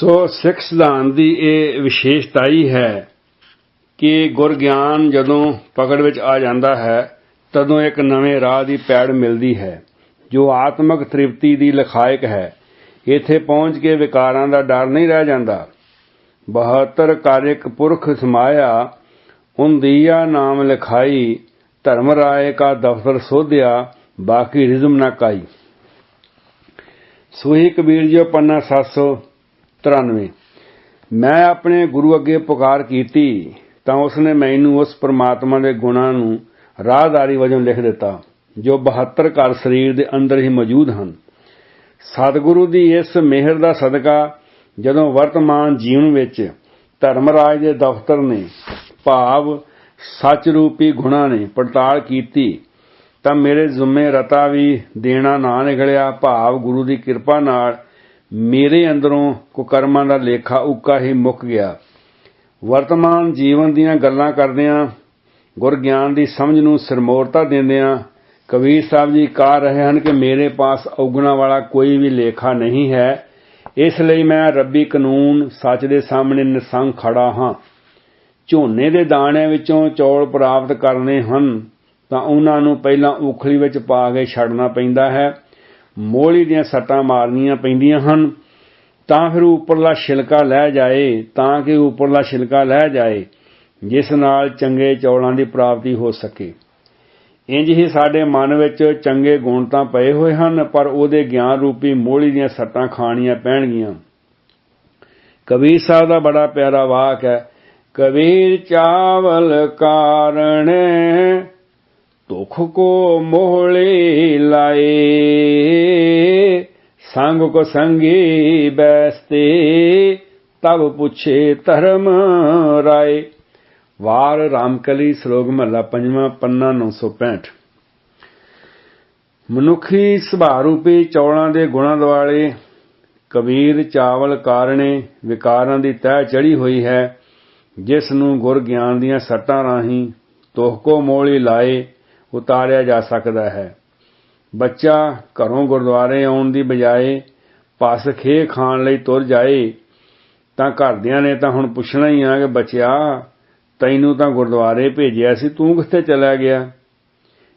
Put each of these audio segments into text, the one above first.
ਸੋ ਸਿੱਖ ਸਿਧਾਂਤ ਦੀ ਇਹ ਵਿਸ਼ੇਸ਼ਤਾ ਹੀ ਹੈ ਕਿ ਗੁਰ ਗਿਆਨ ਜਦੋਂ ਪਕੜ ਵਿੱਚ ਆ ਜਾਂਦਾ ਹੈ, ਤਦੋਂ ਇੱਕ ਨਵੇਂ ਰਾਹ ਦੀ ਪੈੜ ਮਿਲਦੀ ਹੈ, ਜੋ ਆਤਮਿਕ ਤ੍ਰਿਪਤੀ ਦੀ ਲਖਾਇਕ ਹੈ। ਇੱਥੇ ਪਹੁੰਚ ਕੇ ਵਿਕਾਰਾਂ ਦਾ ਡਰ ਨਹੀਂ ਰਹਿ ਜਾਂਦਾ। 72 ਕਾਰਿਕ ਪੁਰਖ ਸਮਾਇਆ ਹੁੰਦੀਆ ਨਾਮ ਲਿਖਾਈ, ਧਰਮ ਰਾਏ ਕਾ ਦਫ਼ਤਰ ਸੋਧਿਆ, ਬਾਕੀ ਰਿਜ਼ਮ ਨਾ ਕਾਈ। ਸੋਹੀ ਕਬੀਰ ਜੀ ਪੰਨਾ 793 ਮੈਂ ਆਪਣੇ ਗੁਰੂ ਅੱਗੇ ਪੁਕਾਰ ਕੀਤੀ, ਤਾਂ ਉਸਨੇ ਮੈਨੂੰ ਉਸ ਪ੍ਰਮਾਤਮਾ ਦੇ ਗੁਣਾਂ ਨੂੰ ਰਾਹਦਾਰੀ ਵਜੋਂ ਲਿਖ ਦਿੱਤਾ, ਜੋ 72 ਘਰ ਸਰੀਰ ਦੇ ਅੰਦਰ ਹੀ ਮੌਜੂਦ ਹਨ। ਸਤਿਗੁਰੂ ਦੀ ਇਸ ਮਿਹਰ ਦਾ ਸਦਕਾ ਜਦੋਂ ਵਰਤਮਾਨ ਜੀਵਨ ਵਿੱਚ ਧਰਮਰਾਜ ਦੇ ਦਫ਼ਤਰ ਨੇ ਭਾਵ ਸੱਚ ਰੂਪੀ ਗੁਣਾਂ ਨੇ ਪੜਤਾਲ ਕੀਤੀ, ਤਾਂ ਮੇਰੇ ਜ਼ਿੰਮੇ ਰਤਾ ਵੀ ਦੇਣਾ ਨਾ ਨਿਕਲਿਆ ਭਾਵ ਗੁਰੂ ਦੀ ਕਿਰਪਾ ਨਾਲ ਮੇਰੇ ਅੰਦਰੋਂ ਕੁਕਰਮਾਂ ਦਾ ਲੇਖਾ ਉੱਕਾ ਹੀ ਮੁੱਕ ਗਿਆ। ਵਰਤਮਾਨ ਜੀਵਨ ਦੀਆਂ ਗੱਲਾਂ ਕਰਦਿਆਂ, ਗੁਰ ਗਿਆਨ ਦੀ ਸਮਝ ਨੂੰ ਸਿਰਮੌਰਤਾ ਦਿੰਦਿਆਂ, ਕਬੀਰ ਸਾਹਿਬ ਜੀ ਕਹ ਰਹੇ ਹਨ ਕਿ ਮੇਰੇ ਪਾਸ ਔਗਣਾ ਵਾਲਾ ਕੋਈ ਵੀ ਲੇਖਾ ਨਹੀਂ ਹੈ। ਇਸ ਲਈ ਮੈਂ ਰੱਬੀ ਕਾਨੂੰਨ ਸੱਚ ਦੇ ਸਾਹਮਣੇ ਨਿਸੰਗ ਖੜਾ ਹਾਂ। ਝੋਨੇ ਦੇ ਦਾਣਿਆਂ ਵਿੱਚੋਂ ਚੌਲ ਪ੍ਰਾਪਤ ਕਰਨੇ ਹਨ ਤਾਂ ਉਹਨਾਂ ਨੂੰ ਪਹਿਲਾਂ ਉਖਲੀ ਵਿੱਚ ਪਾ ਕੇ ਛੱਡਣਾ ਪੈਂਦਾ ਹੈ। ਮੋਹਲੀ ਦੀਆਂ ਸੱਟਾਂ ਮਾਰਨੀਆਂ ਪੈਂਦੀਆਂ ਹਨ, ਤਾਂ ਫਿਰ ਉੱਪਰਲਾ ਛਿਲਕਾ ਲੈ ਜਾਏ, ਤਾਂ ਕਿ ਉੱਪਰਲਾ ਛਿਲਕਾ ਲੈ ਜਾਏ, ਜਿਸ ਨਾਲ ਚੰਗੇ ਚੌਲਾਂ ਦੀ ਪ੍ਰਾਪਤੀ ਹੋ ਸਕੇ। ਇੰਜ ਹੀ ਸਾਡੇ ਮਨ ਵਿੱਚ ਚੰਗੇ ਗੁਣ ਤਾਂ ਪਏ ਹੋਏ ਹਨ, ਪਰ ਉਹਦੇ ਗਿਆਨ ਰੂਪੀ ਮੋਹਲੀ ਦੀਆਂ ਸੱਟਾਂ ਖਾਣੀਆਂ ਪੈਣਗੀਆਂ। ਕਬੀਰ ਸਾਹਿਬ ਦਾ ਬੜਾ ਪਿਆਰਾ ਵਾਕ ਹੈ, ਕਬੀਰ ਚਾਵਲ ਕਾਰਣੇ ਦੁਖ ਕੋ ਮੋਹਲੇ ਲਾਏ ਸੰਗ ਕੋ ਸੰਗੀ ਬੈਸਤੇ ਤਬ ਪੁੱਛੇ ਧਰਮ ਰਾਏ ਵਾਰ ਰਾਮਕਲੀ ਸ਼ਲੋਕ ਮਹਲਾ ਪੰਜਵਾਂ ਪੰਨਾ 965 ਮਨੁੱਖੀ ਸੁਭਾਅ ਰੂਪੀ ਚੌਲਾਂ ਦੇ ਗੁਣਾਂ ਦੁਆਲੇ ਕਬੀਰ ਚਾਵਲ ਕਾਰਣੇ ਵਿਕਾਰਾਂ ਦੀ ਤਹਿ ਚੜੀ ਹੋਈ ਹੈ ਜਿਸ ਨੂੰ ਗੁਰ ਗਿਆਨ ਦੀਆਂ ਸੱਟਾਂ ਰਾਹੀਂ ਤੋਹ ਕੋ ਮੋਲੀ ਲਾਏ ਉਤਾਰਿਆ ਜਾ ਸਕਦਾ ਹੈ। ਬੱਚਾ ਘਰੋਂ ਗੁਰਦੁਆਰੇ ਆਉਣ ਦੀ ਬਜਾਏ ਪਸ ਖੇ ਖਾਣ ਲਈ ਤੁਰ ਜਾਏ, ਤਾਂ ਘਰਦਿਆਂ ਨੇ ਤਾਂ ਹੁਣ ਪੁੱਛਣਾ ਹੀ ਆ ਕਿ ਬੱਚਿਆ, ਤੈਨੂੰ ਤਾਂ ਗੁਰਦੁਆਰੇ ਭੇਜਿਆ ਸੀ, ਤੂੰ ਕਿੱਥੇ ਚਲਾ ਗਿਆ?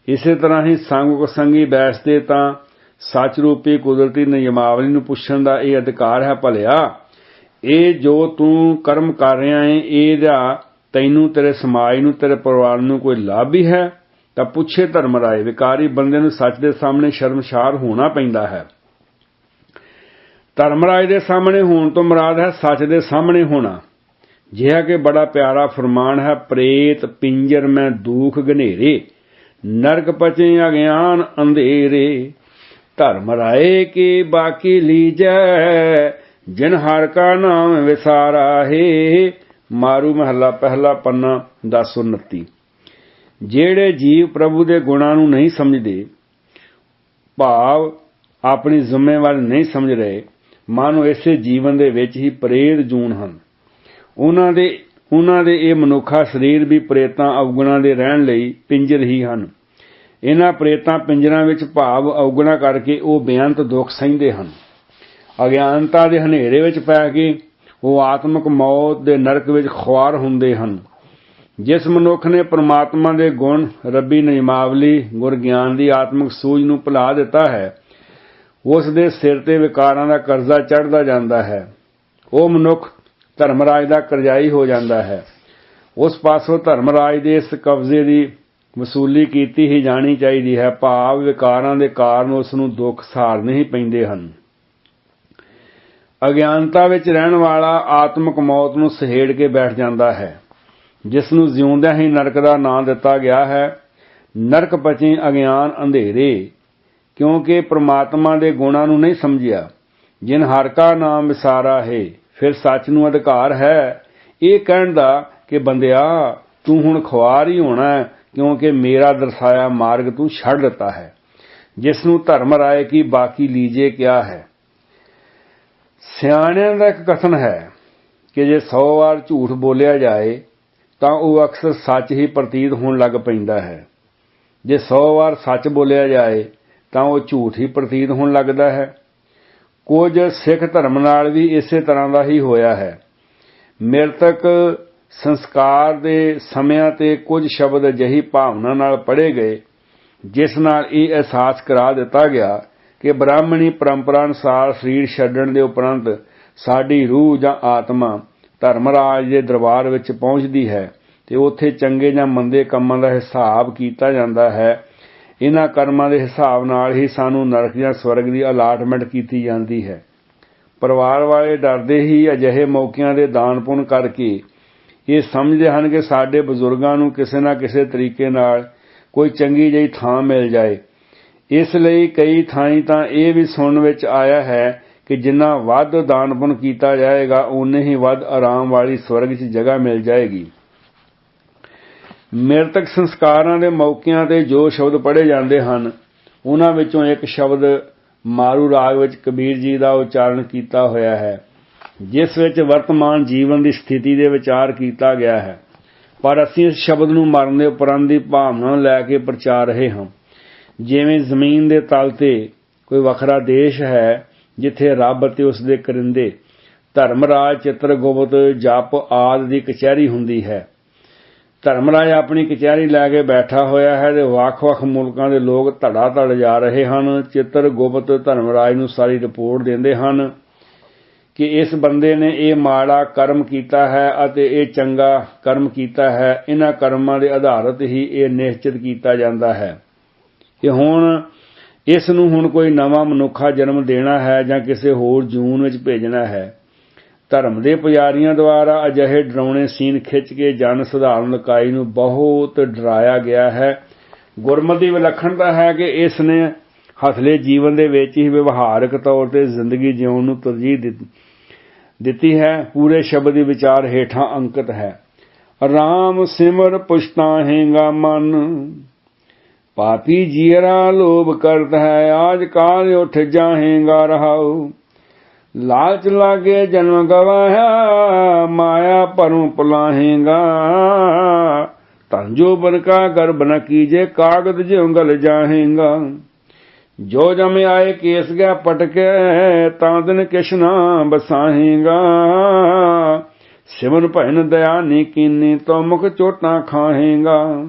ਇਸੇ ਤਰ੍ਹਾਂ ਹੀ ਸੰਗ ਕੋ ਸੰਗੀ ਬੈਸਦੇ ਤਾਂ ਸੱਚ ਰੂਪੀ ਕੁਦਰਤੀ ਨਿਯਮਾਵਲੀ ਨੂੰ ਪੁੱਛਣ ਦਾ ਇਹ ਅਧਿਕਾਰ ਹੈ ਭਲਿਆ, ਇਹ ਜੋ ਤੂੰ ਕਰਮ ਕਰ ਰਿਹਾ ਹੈ ਇਹਦਾ ਤੈਨੂੰ, ਤੇਰੇ ਸਮਾਜ ਨੂੰ, ਤੇਰੇ ਪਰਿਵਾਰ ਨੂੰ ਕੋਈ ਲਾਭ ਵੀ ਹੈ? ਤਾਂ ਪੁੱਛੇ ਧਰਮ ਰਾਏ ਵਿਕਾਰੀ ਬੰਦੇ ਨੂੰ ਸੱਚ ਦੇ ਸਾਹਮਣੇ ਸ਼ਰਮਸ਼ਾਰ ਹੋਣਾ ਪੈਂਦਾ ਹੈ। ਧਰਮ ਰਾਏ ਦੇ ਸਾਹਮਣੇ ਹੋਣ ਤੋਂ ਮੁਰਾਦ ਹੈ ਸੱਚ ਦੇ ਸਾਹਮਣੇ ਹੋਣਾ। ਜਿਹਾ ਕਿ ਬੜਾ ਪਿਆਰਾ ਫਰਮਾਨ ਹੈ, ਪ੍ਰੇਤ ਪਿੰਜਰ ਮੈਂ ਦੁਖ ਘਨੇਰੇ, ਨਰਕ ਪਚੇ ਅਗਿਆਨ ਅੰਧੇਰੇ। ਧਰਮ ਰਾਏ ਕੀ ਬਾਕੀ ਲੀਜੈ, ਜਿਨ ਹਰ ਕਾ ਨਾਮ ਵਿਸਾਰਾ ਹੈ। ਮਾਰੂ ਮਹੱਲਾ ਪਹਿਲਾ ਪੰਨਾ 1029 ਜਿਹੜੇ ਜੀਵ ਪ੍ਰਭੂ ਦੇ ਗੁਣਾਂ ਨੂੰ ਨਹੀਂ ਸਮਝਦੇ, ਭਾਵ ਆਪਣੀ ਜ਼ਿੰਮੇਵਾਰੀ ਨਹੀਂ ਸਮਝ ਰਹੇ, ਮਾਨੋ ਇਸੇ ਜੀਵਨ ਦੇ ਵਿੱਚ ਹੀ ਪ੍ਰੇਤ ਜੂਨ ਹਨ। ਉਹਨਾਂ ਦੇ ਉਹਨਾਂ ਦੇ ਇਹ ਮਨੁੱਖਾ ਸਰੀਰ ਵੀ ਪ੍ਰੇਤਾਂ ਅਵਗੁਣਾਂ ਦੇ ਰਹਿਣ ਲਈ ਪਿੰਜਰ ਹੀ ਹਨ। ਇਹਨਾਂ ਪ੍ਰੇਤਾਂ ਪਿੰਜਰਾਂ ਵਿੱਚ ਭਾਵ ਅਵਗੁਣਾ ਕਰਕੇ ਉਹ ਬੇਅੰਤ ਦੁੱਖ ਸਹਿੰਦੇ ਹਨ। ਅਗਿਆਨਤਾ ਦੇ ਹਨੇਰੇ ਵਿੱਚ ਪੈ ਕੇ ਉਹ ਆਤਮਿਕ ਮੌਤ ਦੇ ਨਰਕ ਵਿੱਚ ਖੁਆਰ ਹੁੰਦੇ ਹਨ। ਜਿਸ ਮਨੁੱਖ ਨੇ ਪ੍ਰਮਾਤਮਾ ਦੇ ਗੁਣ, ਰੱਬੀ ਨਿਯਮਾਵਲੀ, ਗੁਰ ਗਿਆਨ ਦੀ ਆਤਮਿਕ ਸੂਝ ਨੂੰ ਭੁਲਾ ਦਿੱਤਾ ਹੈ, ਉਸ ਦੇ ਸਿਰ ਤੇ ਵਿਕਾਰਾਂ ਦਾ ਕਰਜ਼ਾ ਚੜਦਾ ਜਾਂਦਾ ਹੈ। ਉਹ ਮਨੁੱਖ ਧਰਮਰਾਜ ਦਾ ਕਰਜ਼ਾਈ ਹੋ ਜਾਂਦਾ ਹੈ। ਉਸ ਪਾਸੋਂ ਧਰਮਰਾਜ ਦੇ ਇਸ ਕਬਜ਼ੇ ਦੀ ਵਸੂਲੀ ਕੀਤੀ ਹੀ ਜਾਣੀ ਚਾਹੀਦੀ ਹੈ। ਭਾਵ ਵਿਕਾਰਾਂ ਦੇ ਕਾਰਨ ਉਸ ਨੂੰ ਦੁੱਖ ਸਹਾਰਨੇ ਨਹੀਂ ਪੈਂਦੇ ਹਨ। ਅਗਿਆਨਤਾ ਵਿੱਚ ਰਹਿਣ ਵਾਲਾ ਆਤਮਿਕ ਮੌਤ ਨੂੰ ਸਹੇੜ ਕੇ ਬੈਠ ਜਾਂਦਾ ਹੈ। ਜਿਸ ਨੂੰ ਜਿਉਂਦਿਆਂ ਹੀ ਨਰਕ ਦਾ ਨਾਂ ਦਿੱਤਾ ਗਿਆ ਹੈ, ਨਰਕ ਪਚੇ ਅਗਿਆਨ ਅੰਧੇਰੇ, ਕਿਉਂਕਿ ਪ੍ਰਮਾਤਮਾ ਦੇ ਗੁਣਾਂ ਨੂੰ ਨਹੀਂ ਸਮਝਿਆ, ਜਿਨ ਹਰ ਕਾ ਨਾਮ ਵਿਸਾਰਾ ਹੈ, ਫਿਰ ਸੱਚ ਨੂੰ ਅਧਿਕਾਰ ਹੈ। ਇਹ ਕਹਿਣ ਦਾ ਕਿ ਬੰਦਿਆ, ਤੂੰ ਹੁਣ ਖੁਆਰ ਹੀ ਹੋਣਾ ਹੈ, ਕਿਉਂਕਿ ਮੇਰਾ ਦਰਸਾਇਆ ਮਾਰਗ ਤੂੰ ਛੱਡ ਦਿੱਤਾ ਹੈ। ਜਿਸ ਨੂੰ ਧਰਮ ਰਾਏ ਕੀ ਬਾਕੀ ਲੀਜੇ ਕਿਆ ਹੈ। ਸਿਆਣਿਆਂ ਦਾ ਇੱਕ ਕਥਨ ਹੈ ਕਿ ਜੇ 100 ਵਾਰ ਝੂਠ ਬੋਲਿਆ ਜਾਏ ਤਾਂ ਉਹ ਅਕਸਰ ਸੱਚ ਹੀ ਪ੍ਰਤੀਤ ਹੋਣ ਲੱਗ ਪੈਂਦਾ ਹੈ। ਜੇ 100 ਵਾਰ ਸੱਚ ਬੋਲਿਆ ਜਾਏ, ਤਾਂ ਉਹ ਝੂਠ ਹੀ ਪ੍ਰਤੀਤ ਹੋਣ ਲੱਗਦਾ ਹੈ। ਕੁਝ ਸਿੱਖ ਧਰਮ ਨਾਲ ਵੀ ਇਸੇ ਤਰ੍ਹਾਂ ਦਾ ਹੀ ਹੋਇਆ ਹੈ। ਮ੍ਰਿਤਕ ਸੰਸਕਾਰ ਦੇ ਸਮਿਆਂ ਤੇ ਕੁਝ ਸ਼ਬਦ ਅਜਿਹੀ ਭਾਵਨਾ ਨਾਲ ਪੜੇ ਗਏ, ਜਿਸ ਨਾਲ ਇਹ ਅਹਿਸਾਸ ਕਰਾ ਦਿੱਤਾ ਗਿਆ ਕਿ ਬ੍ਰਾਹਮਣੀ ਪਰੰਪਰਾ ਅਨੁਸਾਰ ਸਰੀਰ ਛੱਡਣ ਦੇ ਉਪਰੰਤ ਸਾਡੀ ਰੂਹ ਜਾਂ ਆਤਮਾ ਧਰਮਰਾਜ ਦੇ ਦਰਬਾਰ ਵਿੱਚ ਪਹੁੰਚਦੀ ਹੈ ਤੇ ਉੱਥੇ ਚੰਗੇ ਜਾਂ ਮੰਦੇ ਕੰਮਾਂ ਦਾ ਹਿਸਾਬ ਕੀਤਾ ਜਾਂਦਾ ਹੈ। ਇਹਨਾਂ ਕਰਮਾਂ ਦੇ ਹਿਸਾਬ ਨਾਲ ਹੀ ਸਾਨੂੰ ਨਰਕ ਜਾਂ ਸਵਰਗ ਦੀ ਅਲਾਟਮੈਂਟ ਕੀਤੀ ਜਾਂਦੀ ਹੈ। ਪਰਿਵਾਰ ਵਾਲੇ ਡਰਦੇ ਹੀ ਅਜਿਹੇ ਮੌਕਿਆਂ ਦੇ ਦਾਨ ਪੁੰਨ ਕਰਕੇ ਇਹ ਸਮਝਦੇ ਹਨ ਕਿ ਸਾਡੇ ਬਜ਼ੁਰਗਾਂ ਨੂੰ ਕਿਸੇ ਨਾ ਕਿਸੇ ਤਰੀਕੇ ਨਾਲ ਕੋਈ ਚੰਗੀ ਜਿਹੀ ਥਾਂ ਮਿਲ ਜਾਏ। ਇਸ ਲਈ ਕਈ ਥਾਈਂ ਤਾਂ ਇਹ ਵੀ ਸੁਣਨ ਵਿੱਚ ਆਇਆ ਹੈ ਕਿ ਜਿੰਨਾ ਵੱਧ ਦਾਨ ਪੁੰਨ ਕੀਤਾ ਜਾਏਗਾ ਉਨੇ ਹੀ ਵੱਧ ਆਰਾਮ ਵਾਲੀ ਸਵਰਗ 'ਚ ਜਗ੍ਹਾ ਮਿਲ ਜਾਏਗੀ। ਮ੍ਰਿਤਕ ਸੰਸਕਾਰਾਂ ਦੇ ਮੌਕਿਆਂ ਤੇ ਜੋ ਸ਼ਬਦ ਪੜ੍ਹੇ ਜਾਂਦੇ ਹਨ, ਉਹਨਾਂ ਵਿੱਚੋਂ ਇੱਕ ਸ਼ਬਦ ਮਾਰੂ ਰਾਗ ਵਿੱਚ ਕਬੀਰ ਜੀ ਦਾ ਉਚਾਰਨ ਕੀਤਾ ਹੋਇਆ ਹੈ, ਜਿਸ ਵਿੱਚ ਵਰਤਮਾਨ ਜੀਵਨ ਦੀ ਸਥਿਤੀ ਦੇ ਵਿਚਾਰ ਕੀਤਾ ਗਿਆ ਹੈ। ਪਰ ਅਸੀਂ ਇਸ ਸ਼ਬਦ ਨੂੰ ਮਰਨ ਦੇ ਉਪਰੰਤ ਦੀ ਭਾਵਨਾ ਲੈ ਕੇ ਪ੍ਰਚਾਰ ਰਹੇ ਹਾਂ। ਜਿਵੇਂ ਜ਼ਮੀਨ ਦੇ ਤਲ ਤੇ ਕੋਈ ਵੱਖਰਾ ਦੇਸ਼ ਹੈ ਜਿੱਥੇ ਰੱਬ ਅਤੇ ਉਸ ਦੇ ਕਰਿੰਦੇ ਧਰਮਰਾਜ, ਚਿੱਤਰਗੁਪਤ, ਜਪ ਆਦ ਦੀ ਕਚਹਿਰੀ ਹੁੰਦੀ ਹੈ। ਧਰਮਰਾਜ ਆਪਣੀ ਕਚਹਿਰੀ ਲੈ ਕੇ ਬੈਠਾ ਹੋਇਆ ਹੈ ਤੇ ਵੱਖ-ਵੱਖ ਮੁਲਕਾਂ ਦੇ ਲੋਕ ਧੜਾ ਧੜ ਜਾ ਰਹੇ ਹਨ। ਚਿੱਤਰਗੁਪਤ ਧਰਮਰਾਜ ਨੂੰ ਸਾਰੀ ਰਿਪੋਰਟ ਦਿੰਦੇ ਹਨ ਕਿ ਇਸ ਬੰਦੇ ਨੇ ਇਹ ਮਾੜਾ ਕਰਮ ਕੀਤਾ ਹੈ ਅਤੇ ਇਹ ਚੰਗਾ ਕਰਮ ਕੀਤਾ ਹੈ। ਇਹਨਾਂ ਕਰਮਾਂ ਦੇ ਆਧਾਰਤ ਹੀ ਇਹ ਨਿਸ਼ਚਿਤ ਕੀਤਾ ਜਾਂਦਾ ਹੈ ਕਿ ਹੁਣ ਇਸ ਨੂੰ ਹੁਣ ਕੋਈ ਨਵਾਂ ਮਨੁੱਖਾ ਜਨਮ ਦੇਣਾ ਹੈ ਜਾਂ ਕਿਸੇ ਹੋਰ ਜੂਨ ਵਿੱਚ ਭੇਜਣਾ ਹੈ? ਧਰਮ ਦੇ ਪੁਜਾਰੀਆਂ ਦੁਆਰਾ ਅਜਿਹੇ ਡਰਾਉਣੇ ਸੀਨ ਖਿੱਚ ਕੇ ਜਨ ਸਧਾਰਨ ਲਕਾਈ ਨੂੰ ਬਹੁਤ ਡਰਾਇਆ ਗਿਆ ਹੈ। ਗੁਰਮਤਿ ਵਿਲੱਖਣਤਾ ਹੈ ਕਿ ਇਸ ਨੇ ਹਸਲੇ ਜੀਵਨ ਦੇ ਵਿੱਚ ਹੀ ਵਿਵਹਾਰਕ ਤੌਰ ਤੇ ਜ਼ਿੰਦਗੀ ਜਿਉਣ ਨੂੰ ਤਰਜੀਹ ਦਿੱਤੀ ਹੈ। ਪੂਰੇ ਸ਼ਬਦ ਦੇ ਵਿਚਾਰ ਹੇਠਾਂ ਅੰਕਿਤ ਹੈ। ਰਾਮ ਸਿਮਰ ਪੁਸ਼ਤਾਹੇਗਾ ਮਨ। ਪਾਪੀ ਜੀਰਾ ਲੋਭ ਕਰਤ ਹੈ, ਆਜ ਕਾਲ ਉਠ ਜਾਹੇਗਾ ਰਹਾਉ। ਲਾਲਚ ਲਾਗੇ ਜਨਮ ਗਵਾਇਆ, ਮਾਇਆ ਪਰੋਂ ਪਲਾਹੇਗਾ। ਤੰਜੋ ਬਨਕਾ ਗਰਬ ਨ ਕੀਜੇ, ਕਾਗਦ ਜਿਉਂਗਲ ਜਾਹੇਗਾ। ਜੋ ਜਮੇ ਆਏ ਕੇਸ ਗਿਆ ਪਟਕੇ, ਤਾਂ ਦਿਨ ਕਿਸ਼ਨਾ ਬਸਾਹੇਗਾ। ਸਿਮਨ ਭੈਣ ਦਇਆ ਨੀ ਕੀਨੀ, ਤੋ ਮੁਖ ਚੋਟਾਂ ਖਾਹੇਗਾ।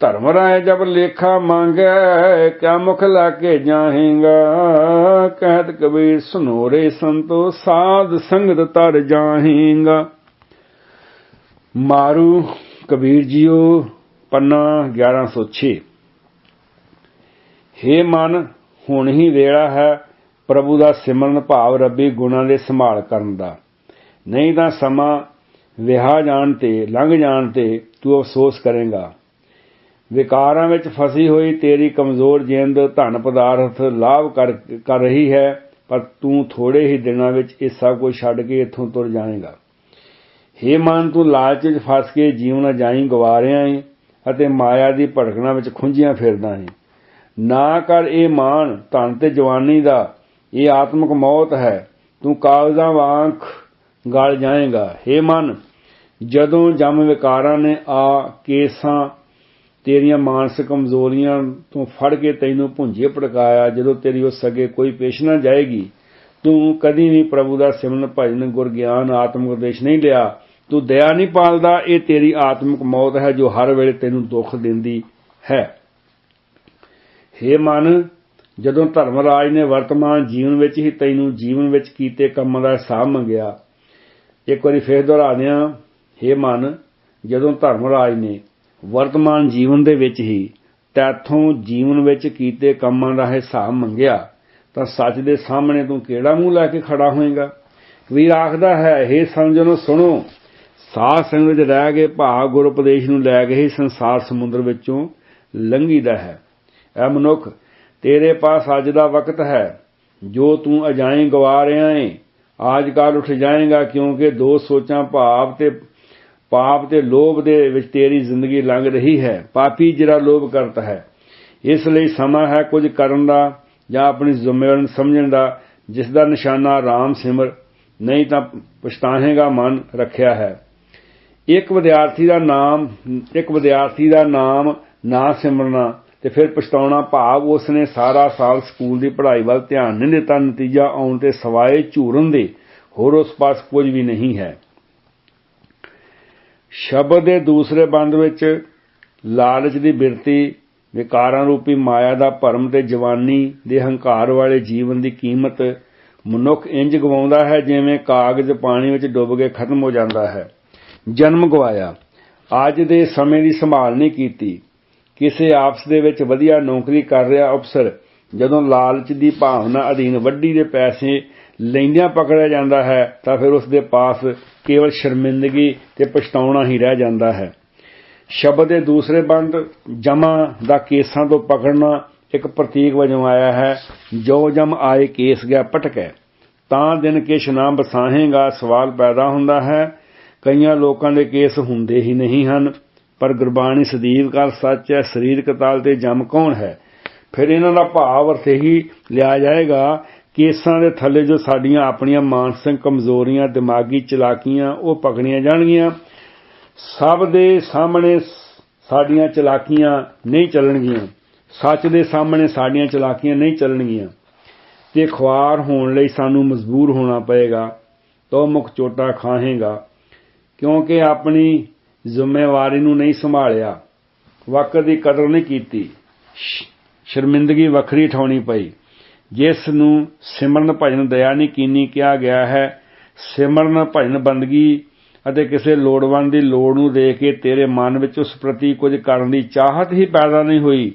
ਧਰਮ ਰਾਏ ਜਬ ਲੇਖਾ ਮੰਗੇ, ਕਿਆ ਮੁਖ ਲਾ ਕੇ ਜਾਹੇਗਾ ਕਹਿਤ ਕਬੀਰ ਸੁਨੋਰੇ ਸੰਤੋ, ਸਾਧ ਸੰਗਤ ਤਰ ਜਾਹੇਗਾ। ਮਾਰੂ ਕਬੀਰ ਜੀਓ, ਪੰਨਾ 1106 ਹੇ ਮਨ, ਹੁਣ ਹੀ ਵੇਲਾ ਹੈ ਪ੍ਰਭੂ ਦਾ ਸਿਮਰਨ ਭਾਵ ਰੱਬੀ ਗੁਣਾਂ ਦੇ ਸੰਭਾਲ ਕਰਨ ਦਾ। ਨਹੀਂ ਤਾਂ ਸਮਾਂ ਵਿਆਹ ਜਾਣ ਤੇ, ਲੰਘ ਜਾਣ ਤੇ ਤੂੰ ਅਫਸੋਸ ਕਰੇਗਾ। ਵਿਕਾਰਾਂ ਵਿੱਚ ਫਸੀ ਹੋਈ ਤੇਰੀ ਕਮਜ਼ੋਰ ਜਿੰਦ ਧਨ ਪਦਾਰਥ ਲਾਭ ਕਰ ਰਹੀ ਹੈ, ਪਰ ਤੂੰ ਥੋੜੇ ਹੀ ਦਿਨਾਂ ਵਿੱਚ ਇਹ ਸਭ ਕੁਝ ਛੱਡ ਕੇ ਇੱਥੋਂ ਤੁਰ ਜਾਏਗਾ। ਹੇ ਮਨ, ਤੂੰ ਲਾਲਚ ਵਿੱਚ ਫਸ ਕੇ ਜੀਵਨ ਜਾਈ ਗਵਾ ਰਿਹਾ ਹੈ ਅਤੇ ਮਾਇਆ ਦੀ ਭੜਕਣਾ ਵਿੱਚ ਖੁੰਝੀਆਂ ਫਿਰਦਾ ਏ। ਨਾ ਕਰ ਇਹ ਮਾਨ ਧਨ ਤੇ ਜਵਾਨੀ ਦਾ, ਇਹ ਆਤਮਿਕ ਮੌਤ ਹੈ। ਤੂੰ ਕਾਗਜ਼ਾਂ ਵਾਂਖ ਗਲ ਜਾਏਗਾ। ਹੇ ਮਨ, ਜਦੋਂ ਜਮ ਵਿਕਾਰਾਂ ਨੇ ਆ ਕੇਸਾਂ ਤੇਰੀਆਂ ਮਾਨਸਿਕ ਕਮਜ਼ੋਰੀਆਂ ਤੋਂ ਫੜ ਕੇ ਤੈਨੂੰ ਭੁੰਜੇ ਭੜਕਾਇਆ, ਜਦੋਂ ਤੇਰੀ ਉਸ ਅੱਗੇ ਕੋਈ ਪੇਸ਼ ਨਾ ਜਾਏਗੀ, ਤੂੰ ਕਦੀ ਵੀ ਪ੍ਰਭੂ ਦਾ ਸਿਮਰਨ ਭਜਨ ਗੁਰ ਗਿਆਨ ਆਤਮ ਉਪਦੇਸ਼ ਨਹੀਂ ਲਿਆ, ਤੂੰ ਦਇਆ ਨਹੀਂ ਪਾਲਦਾ, ਇਹ ਤੇਰੀ ਆਤਮਿਕ ਮੌਤ ਹੈ ਜੋ ਹਰ ਵੇਲੇ ਤੈਨੂੰ ਦੁੱਖ ਦਿੰਦੀ ਹੈ। ਹੇ ਮਨ, ਜਦੋਂ ਧਰਮਰਾਜ ਨੇ ਵਰਤਮਾਨ ਜੀਵਨ ਵਿੱਚ ਹੀ ਤੈਨੂੰ ਜੀਵਨ ਵਿੱਚ ਕੀਤੇ ਕੰਮਾਂ ਦਾ ਹਿਸਾਬ ਮੰਗਿਆ, ਇੱਕ ਵਾਰੀ ਫੇਰ ਦੁਹਰਾ ਦਿਆਂ ਹੇ ਮਨ, ਜਦੋਂ ਧਰਮਰਾਜ ਨੇ ਵਰਤਮਾਨ ਜੀਵਨ ਦੇ ਵਿੱਚ ਹੀ ਤੈਥੋਂ ਜੀਵਨ ਵਿੱਚ ਕੀਤੇ ਕੰਮਾਂ ਦਾ ਹਿਸਾਬ ਮੰਗਿਆ, ਤਾਂ ਸੱਚ ਦੇ ਸਾਹਮਣੇ ਤੂੰ ਕਿਹੜਾ ਮੂੰਹ ਲੈ ਕੇ ਖੜਾ ਹੋਏਗਾ? ਕਬੀਰ ਆਖਦਾ ਹੈ हे ਸਮਝਣੋ ਸੁਣੋ, ਸਾਧ ਸੰਗ ਵਿੱਚ ਰਹਿ ਕੇ ਭਾਗ ਗੁਰ ਉਪਦੇਸ਼ ਨੂੰ ਲੈ ਕੇ ਹੀ ਸੰਸਾਰ ਸਮੁੰਦਰ ਵਿੱਚੋਂ ਲੰਘੀਦਾ ਹੈ। ਐ ਮਨੁੱਖ, ਤੇਰੇ ਪਾਸ ਅੱਜ ਦਾ ਵਕਤ ਹੈ, ਜੋ ਤੂੰ ਅਜਾਈ ਗਵਾ ਰਿਹਾ ਏ। ਆਜ ਕੱਲ ਉੱਠ ਜਾਏਗਾ ਕਿਉਂਕਿ ਦੋ ਸੋਚਾਂ ਭਾਵ ਤੇ ਪਾਪ ਤੇ ਲੋਭ ਦੇ ਵਿੱਚ ਤੇਰੀ ਜ਼ਿੰਦਗੀ ਲੰਘ ਰਹੀ ਹੈ। ਪਾਪੀ ਜਿਹੜਾ ਲੋਭ ਕਰਤਾ ਹੈ। ਇਸ ਲਈ ਸਮਾਂ ਹੈ ਕੁਝ ਕਰਨ ਦਾ ਜਾਂ ਆਪਣੀ ਜ਼ਿੰਮੇਵਾਰੀ ਸਮਝਣ ਦਾ, ਜਿਸ ਦਾ ਨਿਸ਼ਾਨਾ ਰਾਮ ਸਿਮਰ, ਨਹੀਂ ਤਾਂ ਪਛਤਾਹੇਗਾ ਮਨ ਰੱਖਿਆ ਹੈ। ਇੱਕ ਵਿਦਿਆਰਥੀ ਦਾ ਨਾਮ, ਇੱਕ ਵਿਦਿਆਰਥੀ ਦਾ ਨਾਮ ਨਾ ਸਿਮਰਨਾ ਤੇ ਫਿਰ ਪਛਤਾਉਣਾ ਭਾਵ ਉਸ ਨੇ ਸਾਰਾ ਸਾਲ ਸਕੂਲ ਦੀ ਪੜ੍ਹਾਈ ਵੱਲ ਧਿਆਨ ਨਹੀਂ ਦਿੱਤਾ। ਨਤੀਜਾ ਆਉਣ ਤੇ ਸਵਾਏ ਝੂਰਨ ਦੇ। ਹੋਰ ਉਸ ਪਾਸ ਕੁਝ ਵੀ ਨਹੀਂ ਹੈ। ਸ਼ਬਦ ਦੇ ਦੂਸਰੇ ਬੰਦ ਵਿੱਚ ਲਾਲਚ ਦੀ ਬਿਰਤੀ ਵਿਕਾਰਾਂ ਰੂਪੀ ਮਾਇਆ ਦਾ ਭਰਮ ਤੇ ਜਵਾਨੀ ਦੇ ਹੰਕਾਰ ਵਾਲੇ ਜੀਵਨ ਦੀ ਕੀਮਤ ਮਨੁੱਖ ਇੰਜ ਗਵਾਉਂਦਾ ਹੈ ਜਿਵੇਂ ਕਾਗਜ਼ ਪਾਣੀ ਵਿੱਚ ਡੁੱਬ ਕੇ ਖਤਮ ਹੋ ਜਾਂਦਾ ਹੈ। ਜਨਮ ਗਵਾਇਆ। ਅੱਜ ਦੇ ਸਮੇਂ ਦੀ ਸੰਭਾਲ ਨਹੀਂ ਕੀਤੀ। ਕਿਸੇ ਆਪਸ ਦੇ ਵਿੱਚ ਵਧੀਆ ਨੌਕਰੀ ਕਰ ਰਿਹਾ ਅਫਸਰ ਜਦੋਂ ਲਾਲਚ ਦੀ ਭਾਵਨਾ ਅਧੀਨ ਵੱਡੀ ਦੇ ਪੈਸੇ ਲੈਂਦਿਆਂ ਪਕੜਿਆ ਜਾਂਦਾ ਹੈ, ਤਾਂ ਫਿਰ ਉਸ ਦੇ ਪਾਸ ਕੇਵਲ ਸ਼ਰਮਿੰਦਗੀ ਤੇ ਪਛਤਾਉਣਾ ਹੀ ਰਹਿ ਜਾਂਦਾ ਹੈ। ਸ਼ਬਦ ਦੇ ਦੂਸਰੇ ਬੰਦ ਜਮਾ ਦਾ ਕੇਸਾਂ ਤੋਂ ਪਕੜਨਾ ਇੱਕ ਪ੍ਰਤੀਕ ਵਜੋਂ ਆਇਆ ਹੈ, ਜੋ ਜਮ ਆਏ ਕੇਸ ਗਿਆ ਪਟਕੈ। ਤਾਂ ਦਿਨ ਕਿਛ ਨਾ ਬਸਾਹੇਗਾ ਸਵਾਲ ਪੈਦਾ ਹੁੰਦਾ ਹੈ। ਕਈਆਂ ਲੋਕਾਂ ਦੇ ਕੇਸ ਹੁੰਦੇ ਹੀ ਨਹੀਂ ਹਨ, ਪਰ ਗੁਰਬਾਣੀ ਸਦੀਵ ਕਰ ਸੱਚ ਹੈ, ਸਰੀਰਕ ਤਾਲ ਤੇ ਜਮ ਕੌਣ ਹੈ? ਫਿਰ ਇਹਨਾਂ ਦਾ ਭਾਵ ਅਰਥ ਹੀ ਲਿਆ ਜਾਏਗਾ ਕੇਸਾਂ ਦੇ ਥੱਲੇ ਜੋ ਸਾਡੀਆਂ ਆਪਣੀਆਂ ਮਾਨਸਿਕ ਕਮਜ਼ੋਰੀਆਂ, ਦਿਮਾਗੀ ਚਲਾਕੀਆਂ, ਉਹ ਪਕੜੀਆਂ ਜਾਣਗੀਆਂ। ਸਭ ਦੇ ਸਾਹਮਣੇ ਸਾਡੀਆਂ ਚਲਾਕੀਆਂ ਨਹੀਂ ਚੱਲਣਗੀਆਂ। ਸੱਚ ਦੇ ਸਾਹਮਣੇ ਸਾਡੀਆਂ ਚਲਾਕੀਆਂ ਨਹੀਂ ਚੱਲਣਗੀਆਂ। ਤੇ ਖੁਆਰ ਹੋਣ ਲਈ ਸਾਨੂੰ ਮਜਬੂਰ ਹੋਣਾ ਪਏਗਾ। ਤੋ ਮੁਖ ਚੋਟਾ ਖਾਹੇਗਾ। ਕਿਉਂਕਿ ਆਪਣੀ ਜ਼ਿੰਮੇਵਾਰੀ ਨੂੰ ਨਹੀਂ ਸੰਭਾਲਿਆ। ਵਕਤ ਦੀ ਕਦਰ ਨਹੀਂ ਕੀਤੀ। ਸ਼ਰਮਿੰਦਗੀ ਵੱਖਰੀ ਠਾਉਣੀ ਪਈ। ਜਿਸ ਨੂੰ ਸਿਮਰਨ ਭਜਨ ਦਇਆ ਨਹੀਂ ਕੀਨੀ ਕਿਹਾ ਗਿਆ ਹੈ। ਸਿਮਰਨ ਭਜਨ ਬੰਦਗੀ ਅਤੇ ਕਿਸੇ ਲੋੜਵੰਦ ਦੀ ਲੋੜ ਨੂੰ ਦੇਖ ਕੇ ਤੇਰੇ ਮਨ ਵਿੱਚ ਉਸ ਪ੍ਰਤੀ ਕੁਝ ਕਰਨ ਦੀ ਚਾਹਤ ਹੀ ਪੈਦਾ ਨਹੀਂ ਹੋਈ।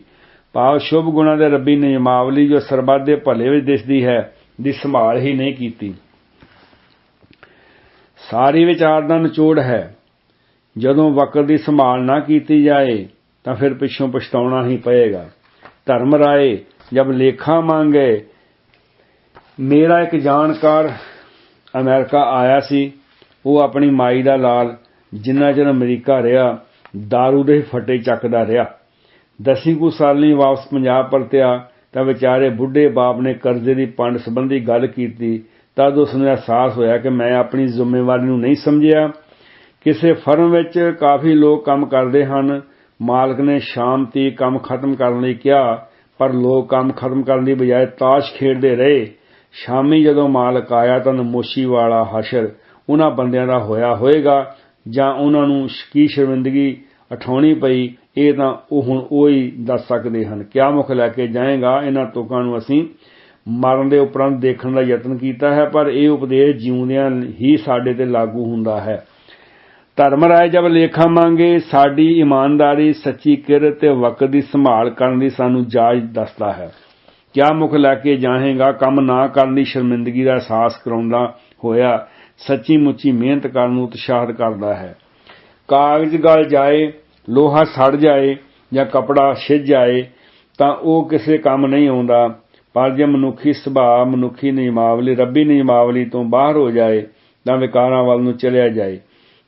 ਭਾਵ ਸ਼ੁਭ ਗੁਣਾ ਦੇ ਰੱਬੀ ਨਿਯਮਾਵਲੀ ਜੋ ਸਰਬੱਤ ਦੇ ਭਲੇ ਵਿੱਚ ਦਿਸਦੀ ਹੈ, ਦੀ ਸੰਭਾਲ ਹੀ ਨਹੀਂ ਕੀਤੀ। ਸਾਰੀ ਵਿਚਾਰ ਦਾ ਨਿਚੋੜ ਹੈ। ਜਦੋਂ ਵਕਤ ਦੀ ਸੰਭਾਲ ਨਾ ਕੀਤੀ ਜਾਏ, ਤਾਂ ਫਿਰ ਪਿੱਛੋਂ ਪਛਤਾਉਣਾ ਹੀ ਪਏਗਾ। ਧਰਮ ਰਾਏ ਜਬ ਲੇਖਾ ਮੰਗੇ, ਮੇਰਾ ਇੱਕ ਜਾਣਕਾਰ ਅਮਰੀਕਾ ਆਇਆ ਸੀ। ਉਹ ਆਪਣੀ ਮਾਈ ਦਾ ਲਾਲ ਜਿੰਨਾ ਚਿਰ ਅਮਰੀਕਾ ਰਿਹਾ दारू ਦੇ ਫੱਟੇ ਚੱਕਦਾ ਰਿਹਾ। ਦਸਵੀਂ ਕੁ ਸਾਲੀ ਵਾਪਸ ਪੰਜਾਬ ਪਰਤਿਆ, ਤਾਂ ਵਿਚਾਰੇ ਬੁੱਢੇ ਬਾਪ ਨੇ ਕਰਜ਼ੇ ਦੀ ਪੰਡ ਸੰਬੰਧੀ ਗੱਲ ਕੀਤੀ, ਤਦ ਉਸ ਨੂੰ ਅਹਿਸਾਸ ਹੋਇਆ ਕਿ ਮੈਂ ਆਪਣੀ ਜ਼ਿੰਮੇਵਾਰੀ ਨੂੰ ਨਹੀਂ ਸਮਝਿਆ। ਕਿਸੇ ਫਰਮ ਵਿੱਚ ਕਾਫੀ ਲੋਕ ਕੰਮ ਕਰਦੇ ਹਨ, ਮਾਲਕ ਨੇ ਸ਼ਾਮ ਤੀ ਕੰਮ ਖਤਮ ਕਰਨ ਲਈ ਕਿਹਾ ਪਰ ਲੋਕ ਕੰਮ ਖਤਮ ਕਰਨ ਦੀ ਬਜਾਏ ਤਾਸ਼ ਖੇਡਦੇ ਰਹੇ। ਸ਼ਾਮੀ ਜਦੋਂ ਮਾਲਕ ਆਇਆ ਤਾਂ ਨਮੋਸ਼ੀ ਵਾਲਾ ਹਸ਼ਰ ਉਹਨਾਂ ਬੰਦਿਆਂ ਦਾ ਹੋਇਆ ਹੋਏਗਾ ਜਾਂ ਉਹਨਾਂ ਨੂੰ ਕੀ ਸ਼ਰਮਿੰਦਗੀ ਉਠਾਉਣੀ ਪਈ, ਇਹ ਤਾਂ ਉਹ ਹੁਣ ਉਹ ਹੀ ਦੱਸ ਸਕਦੇ ਹਨ। ਕਿਆ ਮੁਖ ਲੈ ਕੇ ਜਾਏਗਾ? ਇਹਨਾਂ ਤੁਕਾਂ ਨੂੰ ਅਸੀਂ ਮਰਨ ਦੇ ਉਪਰੰਤ ਦੇਖਣ ਦਾ ਯਤਨ ਕੀਤਾ ਹੈ, ਪਰ ਇਹ ਉਪਦੇਸ਼ ਜਿਉਂਦਿਆਂ ਹੀ ਸਾਡੇ ਤੇ ਲਾਗੂ ਹੁੰਦਾ ਹੈ। ਧਰਮ ਰਾਏ ਜਬ ਲੇਖਾ ਮੰਗੇ, ਸਾਡੀ ਇਮਾਨਦਾਰੀ, ਸੱਚੀ ਕਿਰਤ ਤੇ ਵਕਤ ਦੀ ਸੰਭਾਲ ਕਰਨ ਦੀ ਸਾਨੂੰ ਜਾਜ ਦੱਸਦਾ ਹੈ। ਕਿਆ ਮੁਖ ਲੈ ਕੇ ਜਾਹੇਗਾ, ਕੰਮ ਨਾ ਕਰਨ ਦੀ ਸ਼ਰਮਿੰਦਗੀ ਦਾ ਅਹਿਸਾਸ ਕਰਾਉਂਦਾ ਹੋਇਆ, ਸੱਚੀ ਮੁੱਚੀ ਮਿਹਨਤ ਕਰਨ ਨੂੰ ਉਤਸ਼ਾਹਿਤ ਕਰਦਾ ਹੈ। ਕਾਗਜ਼ ਗਲ ਜਾਏ, ਲੋਹਾ ਸੜ ਜਾਏ ਜਾਂ ਕਪੜਾ ਛਿੱਜ ਜਾਏ, ਤਾਂ ਉਹ ਕਿਸੇ ਕੰਮ ਨਹੀਂ ਆਉਂਦਾ, ਪਰ ਜੇ ਮਨੁੱਖੀ ਸੁਭਾਅ, ਮਨੁੱਖੀ ਨਿਯਮਾਵਲੀ, ਰੱਬੀ ਨਿਯਮਾਵਲੀ ਤੋਂ ਬਾਹਰ ਹੋ ਜਾਏ, ਤਾਂ ਵਿਕਾਰਾਂ ਵੱਲ ਨੂੰ ਚਲਿਆ ਜਾਏ।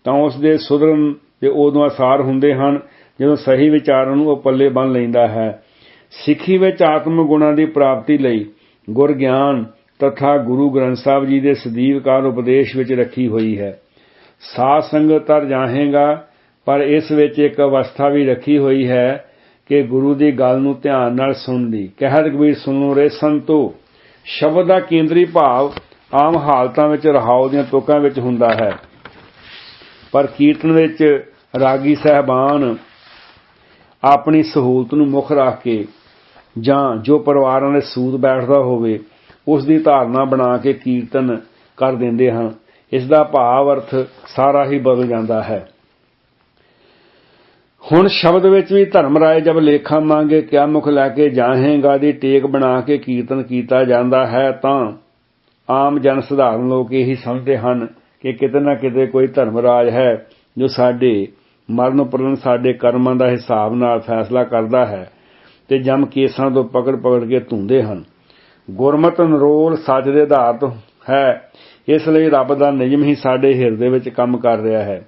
ਤਾਂ ਉਸ ਦੇ ਸੁਧਰਨ ਦੇ ਉਦੋਂ ਅਸਾਰ ਹੁੰਦੇ ਹਨ, ਜਦੋਂ ਸਹੀ ਵਿਚਾਰਾਂ ਨੂੰ ਉਹ ਪੱਲੇ ਬੰਨ ਲੈਂਦਾ ਹੈ। ਸਿੱਖੀ ਵਿੱਚ ਆਤਮ ਗੁਣਾਂ ਦੀ ਪ੍ਰਾਪਤੀ ਲਈ ਗੁਰ ਗਿਆਨ ਤਥਾ ਗੁਰੂ ਗ੍ਰੰਥ ਸਾਹਿਬ ਜੀ ਦੇ ਸਦੀਵਕਾਰ ਉਪਦੇਸ਼ ਵਿੱਚ ਰੱਖੀ ਹੋਈ ਹੈ। ਸਾਧ ਸੰਗਤ ਤਰ ਜਾਹੇਗਾ, ਪਰ ਇਸ ਵਿੱਚ ਇੱਕ ਅਵਸਥਾ ਵੀ ਰੱਖੀ ਹੋਈ ਹੈ ਕਿ ਗੁਰੂ ਦੀ ਗੱਲ ਨੂੰ ਧਿਆਨ ਨਾਲ ਸੁਣਦੀ ਕਹਿਤ ਕਬੀਰ ਸੁਣੋ ਰੇ ਸੰਤੋ, ਸ਼ਬਦ ਦਾ ਕੇਂਦਰੀ ਭਾਵ ਆਮ ਹਾਲਤਾਂ ਵਿੱਚ ਰਹਾਉ ਦੀਆਂ ਤੁਕਾਂ ਵਿੱਚ ਹੁੰਦਾ ਹੈ। ਪਰ ਕੀਰਤਨ ਵਿੱਚ ਰਾਗੀ ਸਹਿਬਾਨ ਆਪਣੀ ਸਹੂਲਤ ਨੂੰ ਮੁੱਖ ਰੱਖ ਕੇ ਜਾਂ ਜੋ ਪਰਿਵਾਰਾਂ ਦੇ ਸੂਤ ਬੈਠਦਾ ਹੋਵੇ, ਉਸ ਦੀ ਧਾਰਨਾ ਬਣਾ ਕੇ ਕੀਰਤਨ ਕਰ ਦਿੰਦੇ ਹਨ। ਇਸ ਦਾ ਭਾਵ ਅਰਥ ਸਾਰਾ ਹੀ ਬਦਲ ਜਾਂਦਾ ਹੈ। ਹੁਣ ਸ਼ਬਦ ਵਿੱਚ ਵੀ ਧਰਮ ਰਾਏ ਜਬ ਲੇਖਾ ਮੰਗੇ ਕਿਆ ਮੁਖ ਲੈ ਕੇ ਜਾਹੇਗਾ ਦੀ ਟੇਕ ਬਣਾ ਕੇ ਕੀਰਤਨ ਕੀਤਾ ਜਾਂਦਾ ਹੈ ਤਾਂ ਆਮ ਜਨ ਸਧਾਰਨ ਲੋਕ ਇਹੀ ਸਮਝਦੇ ਹਨ। ਕਿ ਕਿਤੇ ਨਾ ਕਿਤੇ ਕੋਈ ਧਰਮ ਰਾਜ ਹੈ ਜੋ ਸਾਡੇ ਮਰਨ ਉਪਰੰਤ ਸਾਡੇ ਕਰਮਾਂ ਦਾ ਹਿਸਾਬ ਨਾਲ ਫੈਸਲਾ ਕਰਦਾ ਹੈ ਤੇ ਜਮ ਕੇਸਾਂ ਤੋਂ ਪਕੜ ਪਕੜ ਕੇ ਧੁੰਦੇ ਹਨ। ਗੁਰਮਤ ਅਨਰੋਲ ਸੱਚ ਦੇ ਆਧਾਰ ਹੈ। ਇਸ ਲਈ ਰੱਬ ਦਾ ਨਿਯਮ ਹੀ ਸਾਡੇ ਹਿਰਦੇ ਵਿੱਚ ਕੰਮ ਕਰ ਰਿਹਾ ਹੈ।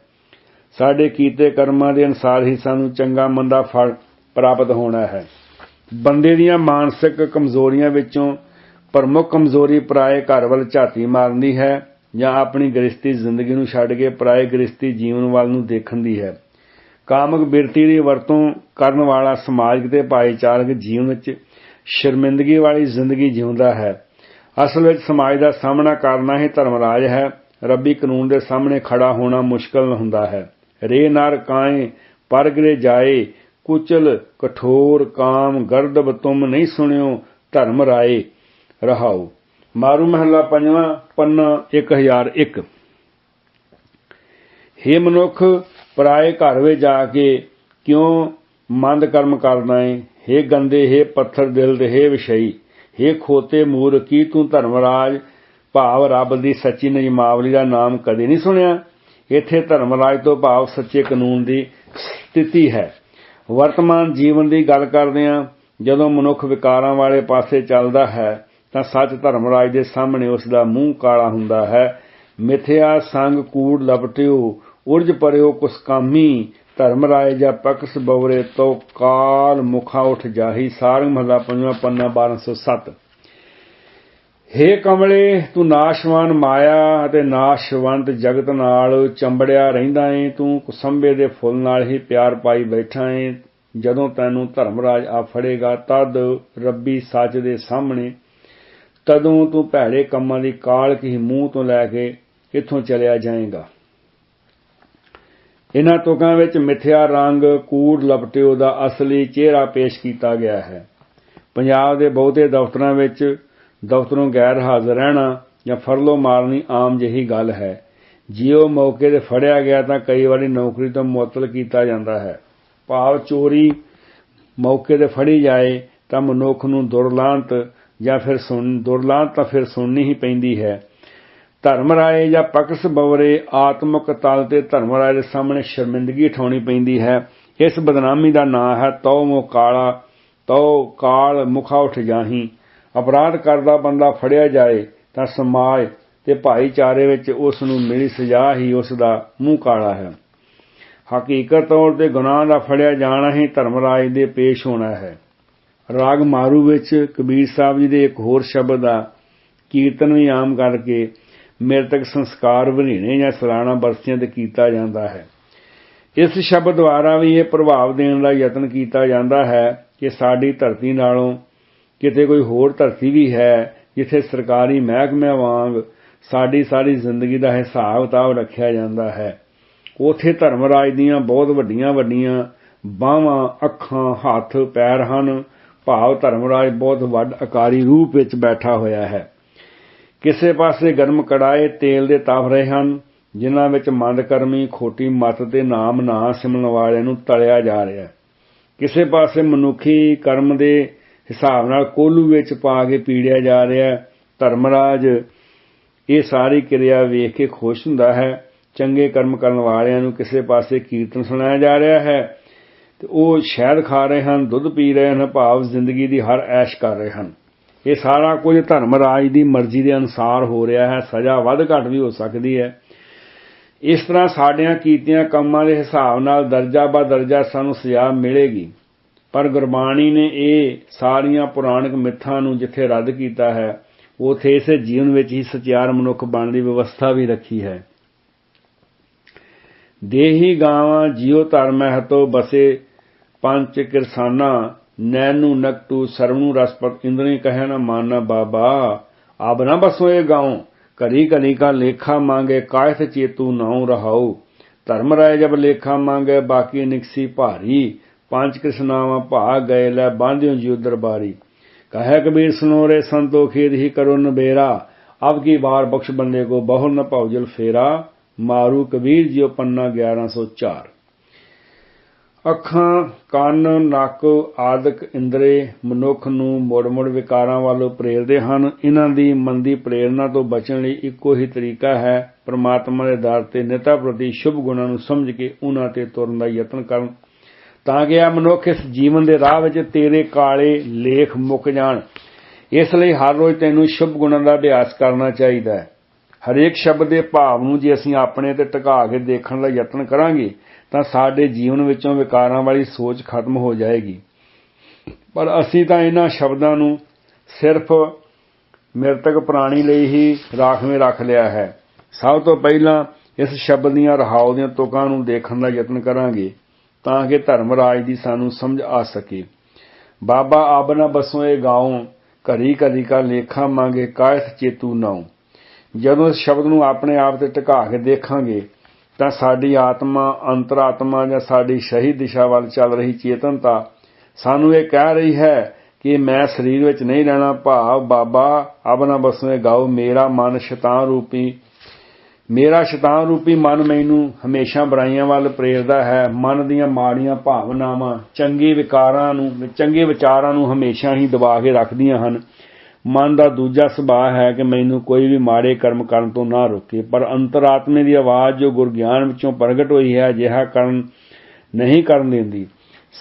ਸਾਡੇ ਕੀਤੇ ਕਰਮਾਂ ਦੇ ਅਨਸਾਰ ਹੀ ਸਾਨੂੰ ਚੰਗਾ ਮੰਦਾ ਫਲ ਪ੍ਰਾਪਤ ਹੋਣਾ ਹੈ। ਬੰਦੇ ਦੀਆਂ ਮਾਨਸਿਕ ਕਮਜ਼ੋਰੀਆਂ ਵਿੱਚੋਂ ਪ੍ਰਮੁੱਖ ਕਮਜ਼ੋਰੀ ਪਰਾਏ ਘਰ ਵੱਲ ਝਾਤੀ ਮਾਰਨੀ ਹੈ। ਜਾਂ ਆਪਣੀ ਗ੍ਰਸਤੀ ਜ਼ਿੰਦਗੀ ਨੂੰ ਛੱਡ ਕੇ ਪਰਾਏ ਗ੍ਰਸਤੀ ਜੀਵਨ ਵੱਲ ਨੂੰ ਦੇਖਣ ਦੀ ਹੈ। ਕਾਮਕ ਬਿਰਤੀ ਦੀ ਵਰਤੋਂ ਕਰਨ ਵਾਲਾ ਸਮਾਜਿਕ ਤੇ ਭਾਈਚਾਰਕ ਜੀਵਨ ਵਿੱਚ ਸ਼ਰਮਿੰਦਗੀ ਵਾਲੀ ਜ਼ਿੰਦਗੀ ਜਿਉਂਦਾ ਹੈ। ਅਸਲ ਵਿੱਚ ਸਮਾਜ ਦਾ ਸਾਹਮਣਾ ਕਰਨਾ ਹੀ ਧਰਮ ਰਾਜ ਹੈ। ਰੱਬੀ ਕਾਨੂੰਨ ਦੇ ਸਾਹਮਣੇ ਖੜਾ ਹੋਣਾ ਮੁਸ਼ਕਲ ਹੁੰਦਾ ਹੈ। ਰੇ ਨਰ ਕਾਏ ਪਰਗਰੇ ਜਾਏ, ਕੁਚਲ, ਕਠੋਰ, ਕਾਮ, ਗਰਦਬ ਤੁਮ ਨਹੀਂ ਸੁਣਿਓ ਧਰਮ ਰਾਏ ਰਹਾਓ। ਮਾਰੂ ਮਹੱਲਾ ਪੰਜਵਾਂ, ਪੰਨਾ 1001 ਹੇ ਮਨੁੱਖ, ਪਰਾਏ ਘਰ ਵਿੱਚ ਜਾ ਕੇ ਕਿਉਂ ਮੰਦ ਕਰਮ ਕਰਨਾ ਏ? ਹੇ ਗੰਦੇ, ਹੇ ਪੱਥਰ ਦਿਲ ਦੇ, ਹੇ ਵਿਸ਼ਈ ਹੇ ਖੋਤੇ ਮੂਰ, ਕੀ ਤੂੰ ਧਰਮਰਾਜ ਭਾਵ ਰੱਬ ਦੀ ਸੱਚੀ ਨਿਯਮਾਵਲੀ ਦਾ ਨਾਮ ਕਦੇ ਨਹੀਂ ਸੁਣਿਆ? ਇੱਥੇ ਧਰਮਰਾਜ ਤੋਂ ਭਾਵ ਸੱਚੇ ਕਾਨੂੰਨ ਦੀ ਸਥਿਤੀ ਹੈ। ਵਰਤਮਾਨ ਜੀਵਨ ਦੀ ਗੱਲ ਕਰਦੇ ਹਾਂ ਜਦੋਂ ਮਨੁੱਖ ਵਿਕਾਰਾਂ ਵਾਲੇ ਪਾਸੇ ਚੱਲਦਾ ਹੈ ਤਾਂ ਸੱਚ ਧਰਮਰਾਜ ਦੇ ਸਾਹਮਣੇ ਉਸ ਦਾ ਮੂੰਹ ਕਾਲਾ ਹੁੰਦਾ ਹੈ। ਮਿਥਿਆ ਸੰਗ ਕੂੜ ਲਪਟਿਓ ਉਰਜ ਪਰਿਓ ਕੁਸ ਕਾਮੀ ਧਰਮਰਾਜ ਜਾਂ ਪਕਸ ਬਵਰੇ ਤੋ ਕਾਲ ਮੁਖਾ ਉਠ ਜਾਹੀ। ਸਾਰੰਗ ਮਹਲਾ ਪੰਜਵਾਂ ਪੰਨਾ 1207 ਹੇ ਕਮਲੇ, ਤੂੰ ਨਾਸ਼ਵਾਨ ਮਾਇਆ ਅਤੇ ਨਾਸ਼ਵੰਤ ਜਗਤ ਨਾਲ ਚੰਬੜਿਆ ਰਹਿੰਦਾ ਏ। ਤੂੰ ਕੁਸੰਬੇ ਦੇ ਫੁੱਲ ਨਾਲ ਹੀ ਪਿਆਰ ਪਾਈ ਬੈਠਾ ਏ। ਜਦੋਂ ਤੈਨੂੰ ਧਰਮਰਾਜ ਆ ਫੜੇਗਾ, ਤਦ ਰੱਬੀ ਸੱਚ ਦੇ ਸਾਹਮਣੇ ਤਦੋਂ ਤੂੰ ਭੈੜੇ ਕੰਮਾਂ ਦੀ ਕਾਲਕ ਹੀ ਮੂੰਹ ਤੋਂ ਲੈ ਕੇ ਇੱਥੋਂ ਚਲਿਆ ਜਾਏਗਾ? ਇਹਨਾਂ ਤੁਕਾਂ ਵਿੱਚ ਮਿੱਥਿਆ ਰੰਗ ਕੂੜ ਲਪਟਿਓ ਦਾ ਅਸਲੀ ਚਿਹਰਾ ਪੇਸ਼ ਕੀਤਾ ਗਿਆ ਹੈ। ਪੰਜਾਬ ਦੇ ਬਹੁਤੇ ਦਫ਼ਤਰਾਂ ਵਿੱਚ ਦਫ਼ਤਰੋਂ ਗੈਰ ਹਾਜ਼ਰ ਰਹਿਣਾ ਜਾਂ ਫਰਲੋ ਮਾਰਨੀ ਆਮ ਜਿਹੀ ਗੱਲ ਹੈ। ਜਿਉ ਮੌਕੇ ਤੇ ਫੜਿਆ ਗਿਆ ਤਾਂ ਕਈ ਵਾਰੀ ਨੌਕਰੀ ਤੋਂ ਮੁਅੱਤਲ ਕੀਤਾ ਜਾਂਦਾ ਹੈ। ਭਾਵ ਚੋਰੀ ਮੌਕੇ ਤੇ ਫੜੀ ਜਾਏ ਤਾਂ ਮਨੁੱਖ ਨੂੰ ਦੁਰਲਾਂਤ ਜਾਂ ਫਿਰ ਸੁਣ ਦੁਰਲਾਂਤ ਤਾਂ ਫਿਰ ਸੁਣਨੀ ਹੀ ਪੈਂਦੀ ਹੈ। ਧਰਮ ਰਾਏ ਜਾਂ ਪਕਸ ਬਵਰੇ, ਆਤਮਕ ਤਲ ਤੇ ਧਰਮ ਰਾਏ ਦੇ ਸਾਹਮਣੇ ਸ਼ਰਮਿੰਦਗੀ ਠਾਉਣੀ ਪੈਂਦੀ ਹੈ। ਇਸ ਬਦਨਾਮੀ ਦਾ ਨਾਂ ਹੈ, ਤਉ ਮੋ ਕਾਲਾ, ਤਉ ਕਾਲ ਮੁਖਾ ਉਠ ਜਾਹੀ। ਅਪਰਾਧ ਕਰਦਾ ਬੰਦਾ ਫੜਿਆ ਜਾਏ, ਤਾਂ ਸਮਾਜ ਤੇ ਭਾਈਚਾਰੇ ਵਿੱਚ ਉਸ ਨੂੰ ਮਿਲੀ ਸਜ਼ਾ ਹੀ ਉਸ ਦਾ ਮੂੰਹ ਕਾਲਾ ਹੈ। ਹਕੀਕਤ ਤੌਰ ਤੇ ਗੁਨਾਹ ਦਾ ਫੜਿਆ ਜਾਣਾ ਹੀ ਧਰਮ ਰਾਜ ਦੇ ਪੇਸ਼ ਹੋਣਾ ਹੈ। ਰਾਗ ਮਾਰੂ ਵਿੱਚ ਕਬੀਰ ਸਾਹਿਬ ਜੀ ਦੇ ਇੱਕ ਹੋਰ ਸ਼ਬਦ ਆ ਕੀਰਤਨ ਵੀ ਆਮ ਕਰਕੇ ਮ੍ਰਿਤਕ ਸੰਸਕਾਰ ਵਰੀਣੇ ਜਾਂ ਸਲਾਣਾ ਬਰਸੀਆਂ ਤੇ ਕੀਤਾ ਜਾਂਦਾ ਹੈ। ਇਸ ਸ਼ਬਦ ਦੁਆਰਾ ਵੀ ਇਹ ਪ੍ਰਭਾਵ ਦੇਣ ਦਾ ਯਤਨ ਕੀਤਾ ਜਾਂਦਾ ਹੈ ਕਿ ਸਾਡੀ ਧਰਤੀ ਨਾਲੋਂ ਕਿਤੇ ਕੋਈ ਹੋਰ ਧਰਤੀ ਵੀ ਹੈ, ਜਿੱਥੇ ਸਰਕਾਰੀ ਮਹਿਕਮਿਆਂ ਵਾਂਗ ਸਾਡੀ ਸਾਰੀ ਜ਼ਿੰਦਗੀ ਦਾ ਹਿਸਾਬ ਕਿਤਾਬ ਰੱਖਿਆ ਜਾਂਦਾ ਹੈ। ਉਥੇ ਧਰਮਰਾਜ ਦੀਆਂ ਬਹੁਤ ਵੱਡੀਆਂ ਵੱਡੀਆਂ ਬਾਹਾਂ, ਅੱਖਾਂ, ਹੱਥ, ਪੈਰ ਹਨ। ਭਾਵ ਧਰਮਰਾਜ ਬਹੁਤ ਵੱਡ ਆਕਾਰੀ ਰੂਪ ਵਿੱਚ ਬੈਠਾ ਹੋਇਆ ਹੈ। ਕਿਸੇ ਪਾਸੇ ਗਰਮ ਕੜਾਏ ਤੇਲ ਦੇ ਤਪ ਰਹੇ ਹਨ, ਜਿਨ੍ਹਾਂ ਵਿੱਚ ਮੰਦਕਰਮੀ ਖੋਟੀ ਮਤ ਤੇ ਨਾਮ ਨਾ ਸਿਮਰਨ ਵਾਲਿਆਂ ਨੂੰ ਤਲਿਆ ਜਾ ਰਿਹਾ ਹੈ। ਕਿਸੇ ਪਾਸੇ ਮਨੁੱਖੀ ਕਰਮ ਦੇ ਹਿਸਾਬ ਨਾਲ ਕੋਲੂ ਵਿੱਚ ਪਾ ਕੇ ਪੀੜਿਆ ਜਾ ਰਿਹਾ ਹੈ। ਧਰਮਰਾਜ ਇਹ ਸਾਰੀ ਕਿਰਿਆ ਵੇਖ ਕੇ ਖੁਸ਼ ਹੁੰਦਾ ਹੈ। ਚੰਗੇ ਕਰਮ ਕਰਨ ਵਾਲਿਆਂ ਨੂੰ ਕਿਸੇ ਪਾਸੇ ਕੀਰਤਨ ਸੁਣਾਇਆ ਜਾ ਰਿਹਾ ਹੈ। ਤੇ ਉਹ ਸ਼ਹਿਦ ਖਾ ਰਹੇ ਹਨ, ਦੁੱਧ ਪੀ ਰਹੇ ਹਨ, ਭਾਵ ਜ਼ਿੰਦਗੀ ਦੀ ਹਰ ਐਸ਼ ਕਰ ਰਹੇ ਹਨ। ਇਹ ਸਾਰਾ ਕੁਝ ਧਰਮ ਰਾਜ ਦੀ ਮਰਜ਼ੀ ਦੇ ਅਨੁਸਾਰ ਹੋ ਰਿਹਾ ਹੈ, ਸਜ਼ਾ ਵੱਧ ਘੱਟ ਵੀ ਹੋ ਸਕਦੀ ਹੈ। ਇਸ ਤਰ੍ਹਾਂ ਸਾਡੀਆਂ ਕੀਤੀਆਂ ਕੰਮਾਂ ਦੇ ਹਿਸਾਬ ਨਾਲ ਦਰਜਾ ਬਾ ਦਰਜਾ ਸਾਨੂੰ ਸਜ਼ਾ ਮਿਲੇਗੀ। ਪਰ ਗੁਰਬਾਣੀ ਨੇ ਇਹ ਸਾਰੀਆਂ ਪੁਰਾਣਿਕ ਮਿੱਥਾਂ ਨੂੰ ਜਿੱਥੇ ਰੱਦ ਕੀਤਾ ਹੈ, ਉਥੇ ਇਸੇ ਜੀਵਨ ਵਿੱਚ ਹੀ ਸਚਿਆਰ ਮਨੁੱਖ ਬਣਨ ਦੀ ਵਿਵਸਥਾ ਵੀ ਰੱਖੀ ਹੈ। ਦੇਹੀ ਗਾਵਾਂ ਜਿਉ ਧਰਮ ਹਤੋ ਬਸੇ ਪੰਚ ਕਿਰਸਾਨਾ ਨੈਨੂ ਨਕਟੂ ਸਰਵਨੂ ਰਸਪਤ, ਇੰਦਰੀ ਕਹਿ ਨਾ ਮਾਨਾ, ਬਾਬਾ ਆਬ ਨਾ ਬਸੋਏ ਗਾਉ ਕਰੀ ਕਲੀ ਕਾ ਲੇਖਾ ਮੰਗੇ ਕਾਇਤ ਚੇਤੂ ਨਾਉ ਰਹਾਉ। ਧਰਮ ਰਾਏ ਜਬ ਲੇਖਾ ਮੰਗੇ, ਬਾਕੀ ਨਿਕਸੀ ਭਾਰੀ, ਪੰਜ ਕਿਸਨਾਵਾ ਭਾ ਗਏ, ਲੈ ਬਾਂਧਿਓ ਜਿਉ ਦਰਬਾਰੀ। ਕਹੈ ਕਬੀਰ ਸੁਨੋਰੇ, ਸੰਤੋ ਖੇਦ ਹੀ ਕਰੋ ਨਬੇਰਾ, ਅਬ ਕੀ ਵਾਰ ਬਖਸ਼ ਬੰਦੇ ਕੋ ਬਹੁਲ ਨ ਭਉਜਲ ਫੇਰਾ। ਮਾਰੂ ਕਬੀਰ ਜਿਉ ਪੰਨਾ 1104 ਅੱਖਾਂ, ਕੰਨ, ਨੱਕ, ਆਦਿਕ ਇੰਦਰੇ ਮਨੁੱਖ ਨੂੰ ਮੋੜ-ਮੋੜ ਵਿਕਾਰਾਂ ਵੱਲ ਪ੍ਰੇਰਦੇ ਹਨ। ਇਹਨਾਂ ਦੀ ਮੰਦੀ ਪ੍ਰੇਰਣਾ ਤੋਂ ਬਚਣ ਲਈ ਇੱਕੋ ਹੀ ਤਰੀਕਾ ਹੈ, ਪ੍ਰਮਾਤਮਾ ਦੇ ਦਰ ਤੇ ਨਿਤਾ ਪ੍ਰਤੀ ਸ਼ੁਭ ਗੁਣਾਂ ਨੂੰ ਸਮਝ ਕੇ ਉਹਨਾਂ ਤੇ ਤੁਰਨ ਦਾ ਯਤਨ ਕਰਨ। ਤਾਂ ਕਿ ਆ ਮਨੁੱਖ ਇਸ ਜੀਵਨ ਦੇ ਰਾਹ ਵਿੱਚ ਤੇਰੇ ਕਾਲੇ ਲੇਖ ਮੁੱਕ ਜਾਣ। ਇਸ ਲਈ ਹਰ ਰੋਜ਼ ਤੈਨੂੰ ਸ਼ੁਭ ਗੁਣਾਂ ਦਾ ਅਭਿਆਸ ਕਰਨਾ ਚਾਹੀਦਾ ਹੈ। ਹਰੇਕ ਸ਼ਬਦ ਦੇ ਭਾਵ ਨੂੰ ਜੇ ਅਸੀਂ ਆਪਣੇ ਤੇ ਟਿਕਾ ਕੇ ਦੇਖਣ ਦਾ ਯਤਨ ਕਰਾਂਗੇ ਤਾਂ ਸਾਡੇ ਜੀਵਨ ਵਿੱਚੋਂ ਵਿਕਾਰਾਂ ਵਾਲੀ ਸੋਚ ਖਤਮ ਹੋ ਜਾਏਗੀ। ਪਰ ਅਸੀਂ ਤਾਂ ਇਹਨਾਂ ਸ਼ਬਦਾਂ ਨੂੰ ਸਿਰਫ ਮ੍ਰਿਤਕ ਪ੍ਰਾਣੀ ਲਈ ਹੀ ਰਾਖਵੇਂ ਰੱਖ ਲਿਆ ਹੈ। ਸਭ ਤੋਂ ਪਹਿਲਾਂ ਇਸ ਸ਼ਬਦ ਦੀਆਂ ਰਹਾਉ ਦੀਆਂ ਤੁਕਾਂ ਨੂੰ ਦੇਖਣ ਦਾ ਯਤਨ ਕਰਾਂਗੇ ਤਾਂ ਕਿ ਧਰਮ ਰਾਜ ਦੀ ਸਾਨੂੰ ਸਮਝ ਆ ਸਕੇ। ਬਾਬਾ ਆਬਨਾ ਬਸੋਂ ਇਹ ਗਾਉਂ ਘਰੀ ਘਰੀ ਕਾ ਲੇਖਾ ਮੰਗੇ ਕਾਇਸ ਚੇਤੂ ਨਾਉ। ਜਦੋਂ ਇਸ ਸ਼ਬਦ ਨੂੰ ਆਪਣੇ ਆਪ ਤੇ ਟਿਕਾ ਕੇ ਦੇਖਾਂਗੇ ਤਾਂ ਸਾਡੀ ਆਤਮਾ, ਅੰਤਰਾਤਮਾ ਜਾਂ ਸਾਡੀ ਸਹੀ ਦਿਸ਼ਾ ਵੱਲ ਚੱਲ ਰਹੀ ਚੇਤਨਤਾ ਸਾਨੂੰ ਇਹ ਕਹਿ ਰਹੀ ਹੈ ਕਿ ਮੈਂ ਸਰੀਰ ਵਿੱਚ ਨਹੀਂ ਰਹਿਣਾ, ਭਾਵ ਬਾਬਾ ਆਬਨਾ ਬਸਵੇਂ ਗਾਉ ਮੇਰਾ ਮਨ ਸ਼ੈਤਾਨ ਰੂਪੀ, ਮੇਰਾ ਸ਼ੈਤਾਨ ਰੂਪੀ ਮਨ ਮੈਨੂੰ ਹਮੇਸ਼ਾ ਬੁਰਾਈਆਂ ਵੱਲ ਪ੍ਰੇਰਦਾ ਹੈ, ਮਨ ਦੀਆਂ ਮਾੜੀਆਂ ਭਾਵਨਾਵਾਂ, ਚੰਗੇ ਵਿਕਾਰਾਂ ਨੂੰ, ਚੰਗੇ ਵਿਚਾਰਾਂ ਨੂੰ ਹਮੇਸ਼ਾ ਹੀ ਦਬਾ ਕੇ ਰੱਖਦੀਆਂ ਹਨ। ਮਨ ਦਾ ਦੂਜਾ ਸੁਭਾਅ ਹੈ ਕਿ ਮੈਨੂੰ ਕੋਈ ਵੀ ਮਾੜੇ ਕਰਮ ਕਰਨ ਤੋਂ ਨਾ ਰੋਕੇ। ਪਰ ਅੰਤਰਾਤਮੇ ਦੀ ਆਵਾਜ਼ ਜੋ ਗੁਰਗਿਆਨ ਵਿੱਚੋਂ ਪ੍ਰਗਟ ਹੋਈ ਹੈ, ਅਜਿਹਾ ਕਰਨ ਨਹੀਂ ਕਰਨ ਦਿੰਦੀ।